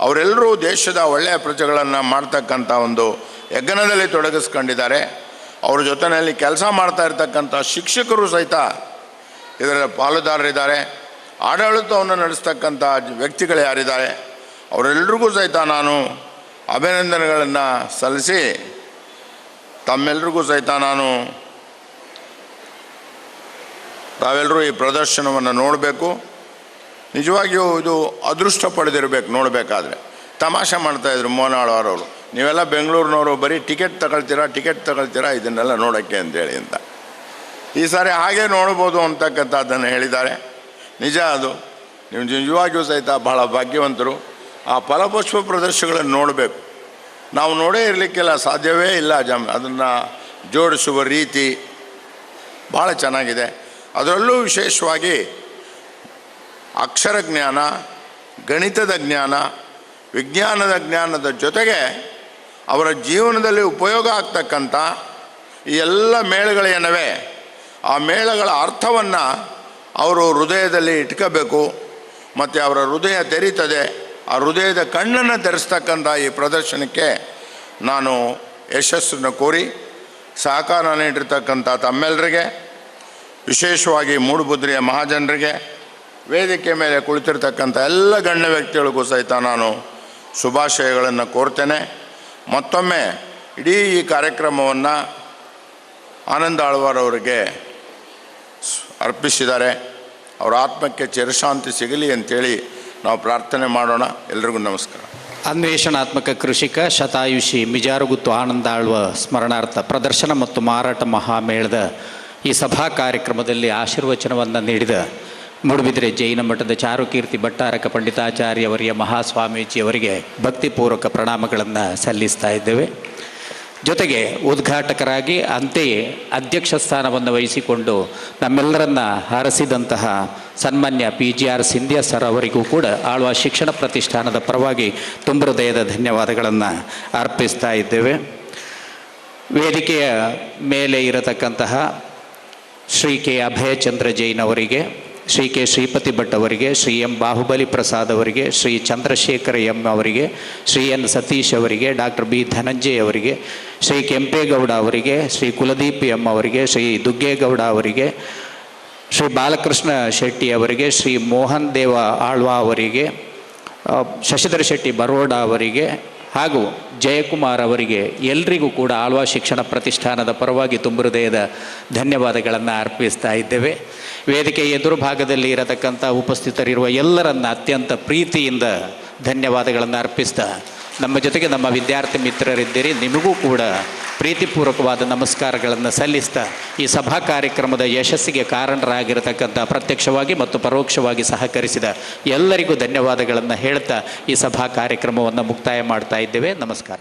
Speaker 4: ಅವರೆಲ್ಲರೂ ದೇಶದ ಒಳ್ಳೆಯ ಪ್ರಜೆಗಳನ್ನು ಮಾಡ್ತಕ್ಕಂಥ ಒಂದು ಯಜ್ಞದಲ್ಲಿ ತೊಡಗಿಸ್ಕೊಂಡಿದ್ದಾರೆ. ಅವ್ರ ಜೊತೆಯಲ್ಲಿ ಕೆಲಸ ಮಾಡ್ತಾ ಇರ್ತಕ್ಕಂಥ ಶಿಕ್ಷಕರು ಸಹಿತ ಇದರ ಪಾಲುದಾರರಿದ್ದಾರೆ. ಆಡಳಿತವನ್ನು ನಡೆಸ್ತಕ್ಕಂಥ ವ್ಯಕ್ತಿಗಳು ಯಾರಿದ್ದಾರೆ? ಅವರೆಲ್ಲರಿಗೂ ಸಹಿತ ನಾನು ಅಭಿನಂದನೆಗಳನ್ನು ಸಲ್ಲಿಸಿ ತಮ್ಮೆಲ್ಲರಿಗೂ ಸಹಿತ ನಾನು ತಾವೆಲ್ಲರೂ ಈ ಪ್ರದರ್ಶನವನ್ನು ನೋಡಬೇಕು. ನಿಜವಾಗಿಯೂ ಇದು ಅದೃಷ್ಟ ಪಡೆದಿರಬೇಕು, ನೋಡಬೇಕಾದ್ರೆ. ತಮಾಷೆ ಮಾಡ್ತಾಯಿದ್ರು ಅವರು ನೀವೆಲ್ಲ ಬೆಂಗಳೂರಿನವರು, ಬರೀ ಟಿಕೆಟ್ ತಗೊಳ್ತೀರಾ ಟಿಕೆಟ್ ತಗೊಳ್ತೀರಾ, ಇದನ್ನೆಲ್ಲ ನೋಡೋಕ್ಕೆ ಅಂತೇಳಿ ಅಂತ. ಈ ಸಾರಿ ಹಾಗೆ ನೋಡ್ಬೋದು ಅಂತಕ್ಕಂಥದ್ದನ್ನು ಹೇಳಿದ್ದಾರೆ. ನಿಜ ಅದು. ನೀವು ನಿಜವಾಗಿಯೂ ಸಹಿತ ಬಹಳ ಭಾಗ್ಯವಂತರು. ಆ ಫಲಪುಷ್ಪ ಪ್ರದರ್ಶನಗಳನ್ನು ನೋಡಬೇಕು. ನಾವು ನೋಡೇ ಇರಲಿಕ್ಕೆಲ್ಲ ಸಾಧ್ಯವೇ ಇಲ್ಲ, ಜಮ್, ಅದನ್ನು ಜೋಡಿಸುವ ರೀತಿ. ಭಾಳ ಚೆನ್ನಾಗಿದೆ. ಅದರಲ್ಲೂ ವಿಶೇಷವಾಗಿ ಅಕ್ಷರ ಜ್ಞಾನ, ಗಣಿತದ ಜ್ಞಾನ, ವಿಜ್ಞಾನದ ಜ್ಞಾನದ ಜೊತೆಗೆ ಅವರ ಜೀವನದಲ್ಲಿ ಉಪಯೋಗ ಆಗ್ತಕ್ಕಂಥ ಈ ಎಲ್ಲ ಮೇಳಗಳೇನವೆ ಆ ಮೇಳಗಳ ಅರ್ಥವನ್ನು ಅವರು ಹೃದಯದಲ್ಲಿ ಇಟ್ಕೋಬೇಕು, ಮತ್ತು ಅವರ ಹೃದಯ ತೆರೀತದೆ, ಆ ಹೃದಯದ ಕಣ್ಣನ್ನು ತೆರೆಸ್ತಕ್ಕಂಥ ಈ ಪ್ರದರ್ಶನಕ್ಕೆ ನಾನು ಯಶಸ್ಸನ್ನು ಕೋರಿ ಸಹಕಾರ ನೀಡಿರ್ತಕ್ಕಂಥ ತಮ್ಮೆಲ್ಲರಿಗೆ ವಿಶೇಷವಾಗಿ ಮೂಡುಬುದ್ರಿಯ ಮಹಾಜನರಿಗೆ ವೇದಿಕೆ ಮೇಲೆ ಕುಳಿತಿರ್ತಕ್ಕಂಥ ಎಲ್ಲ ಗಣ್ಯ ವ್ಯಕ್ತಿಗಳಿಗೂ ಸಹಿತ ನಾನು ಶುಭಾಶಯಗಳನ್ನು ಕೋರ್ತೇನೆ. ಮತ್ತೊಮ್ಮೆ ಇಡೀ ಈ ಕಾರ್ಯಕ್ರಮವನ್ನು ಆನಂದ ಆಳ್ವಾರ್ ಅವರಿಗೆ ಸ್- ಅರ್ಪಿಸಿದ್ದಾರೆ. ಅವರ ಆತ್ಮಕ್ಕೆ ಚಿರಶಾಂತಿ ಸಿಗಲಿ ಅಂತೇಳಿ ನಾವು ಪ್ರಾರ್ಥನೆ ಮಾಡೋಣ. ಎಲ್ರಿಗೂ ನಮಸ್ಕಾರ.
Speaker 2: ಅನ್ವೇಷಣಾತ್ಮಕ ಕೃಷಿಕ, ಶತಾಯುಷಿ, ಮಿಜಾರುಗುತ್ತು ಆನಂದಾಳ್ವ ಸ್ಮರಣಾರ್ಥ ಪ್ರದರ್ಶನ ಮತ್ತು ಮಾರಾಟ ಮಹಾಮೇಳದ ಈ ಸಭಾ ಕಾರ್ಯಕ್ರಮದಲ್ಲಿ ಆಶೀರ್ವಚನವನ್ನು ನೀಡಿದ ಮೂಡುಬಿದಿರೆ ಜೈನ ಮಠದ ಚಾರುಕೀರ್ತಿ ಭಟ್ಟಾರಕ ಪಂಡಿತಾಚಾರ್ಯವರಿಯ ಮಹಾಸ್ವಾಮೀಜಿಯವರಿಗೆ ಭಕ್ತಿಪೂರ್ವಕ ಪ್ರಣಾಮಗಳನ್ನು ಸಲ್ಲಿಸ್ತಾ ಇದ್ದೇವೆ. ಜೊತೆಗೆ ಉದ್ಘಾಟಕರಾಗಿ ಅಂತೆಯೇ ಅಧ್ಯಕ್ಷ ಸ್ಥಾನವನ್ನು ವಹಿಸಿಕೊಂಡು ನಮ್ಮೆಲ್ಲರನ್ನ ಹರಸಿದಂತಹ ಸನ್ಮಾನ್ಯ P G R Sindhya sir ಅವರಿಗೂ ಕೂಡ ಆಳ್ವ ಶಿಕ್ಷಣ ಪ್ರತಿಷ್ಠಾನದ ಪರವಾಗಿ ತುಂಬ ಹೃದಯದ ಧನ್ಯವಾದಗಳನ್ನು ಅರ್ಪಿಸ್ತಾ ಇದ್ದೇವೆ. ವೇದಿಕೆಯ ಮೇಲೆ ಇರತಕ್ಕಂತಹ ಶ್ರೀ ಕೆ. ಅಭಯಚಂದ್ರ ಜೈನ್ ಅವರಿಗೆ ಶ್ರೀ ಕೆ ಶ್ರೀಪತಿ ಭಟ್ ಅವರಿಗೆ, ಶ್ರೀ ಎಂ ಬಾಹುಬಲಿ ಪ್ರಸಾದ್ ಅವರಿಗೆ, ಶ್ರೀ ಚಂದ್ರಶೇಖರ ಎಂ ಅವರಿಗೆ, ಶ್ರೀ ಎನ್ ಸತೀಶ್ ಅವರಿಗೆ, ಡಾಕ್ಟರ್ ಬಿ ಧನಂಜಯ್ ಅವರಿಗೆ, ಶ್ರೀ ಕೆಂಪೇಗೌಡ ಅವರಿಗೆ, ಶ್ರೀ ಕುಲದೀಪ್ ಎಂ ಅವರಿಗೆ, ಶ್ರೀ ದುಗ್ಗೇಗೌಡ ಅವರಿಗೆ, ಶ್ರೀ ಬಾಲಕೃಷ್ಣ ಶೆಟ್ಟಿ ಅವರಿಗೆ, ಶ್ರೀ ಮೋಹನ್ ದೇವ ಆಳ್ವಾ ಅವರಿಗೆ ಶಶಿಧರ ಶೆಟ್ಟಿ ಬರೋಡ ಅವರಿಗೆ ಹಾಗೂ ಜಯಕುಮಾರ್ ಅವರಿಗೆ ಎಲ್ರಿಗೂ ಕೂಡ ಆಳ್ವಾ ಶಿಕ್ಷಣ ಪ್ರತಿಷ್ಠಾನದ ಪರವಾಗಿ ತುಂಬ ಹೃದಯದ ಧನ್ಯವಾದಗಳನ್ನು ಅರ್ಪಿಸ್ತಾ ಇದ್ದೇವೆ. ವೇದಿಕೆ ಎದುರು ಭಾಗದಲ್ಲಿ ಇರತಕ್ಕಂಥ ಉಪಸ್ಥಿತರಿರುವ ಎಲ್ಲರನ್ನ ಅತ್ಯಂತ ಪ್ರೀತಿಯಿಂದ ಧನ್ಯವಾದಗಳನ್ನು ಅರ್ಪಿಸ್ತಾ ನಮ್ಮ ಜೊತೆಗೆ ನಮ್ಮ ವಿದ್ಯಾರ್ಥಿ ಮಿತ್ರರಿದ್ದೀರಿ. ನಿಮಗೂ ಕೂಡ ಪ್ರೀತಿಪೂರ್ವಕವಾದ ನಮಸ್ಕಾರಗಳನ್ನು ಸಲ್ಲಿಸ್ತಾ ಈ ಸಭಾ ಕಾರ್ಯಕ್ರಮದ ಯಶಸ್ಸಿಗೆ ಕಾರಣರಾಗಿರತಕ್ಕಂಥ ಪ್ರತ್ಯಕ್ಷವಾಗಿ ಮತ್ತು ಪರೋಕ್ಷವಾಗಿ ಸಹಕರಿಸಿದ ಎಲ್ಲರಿಗೂ ಧನ್ಯವಾದಗಳನ್ನು ಹೇಳ್ತಾ ಈ ಸಭಾ ಕಾರ್ಯಕ್ರಮವನ್ನು ಮುಕ್ತಾಯ ಮಾಡ್ತಾ ಇದ್ದೇವೆ. ನಮಸ್ಕಾರ.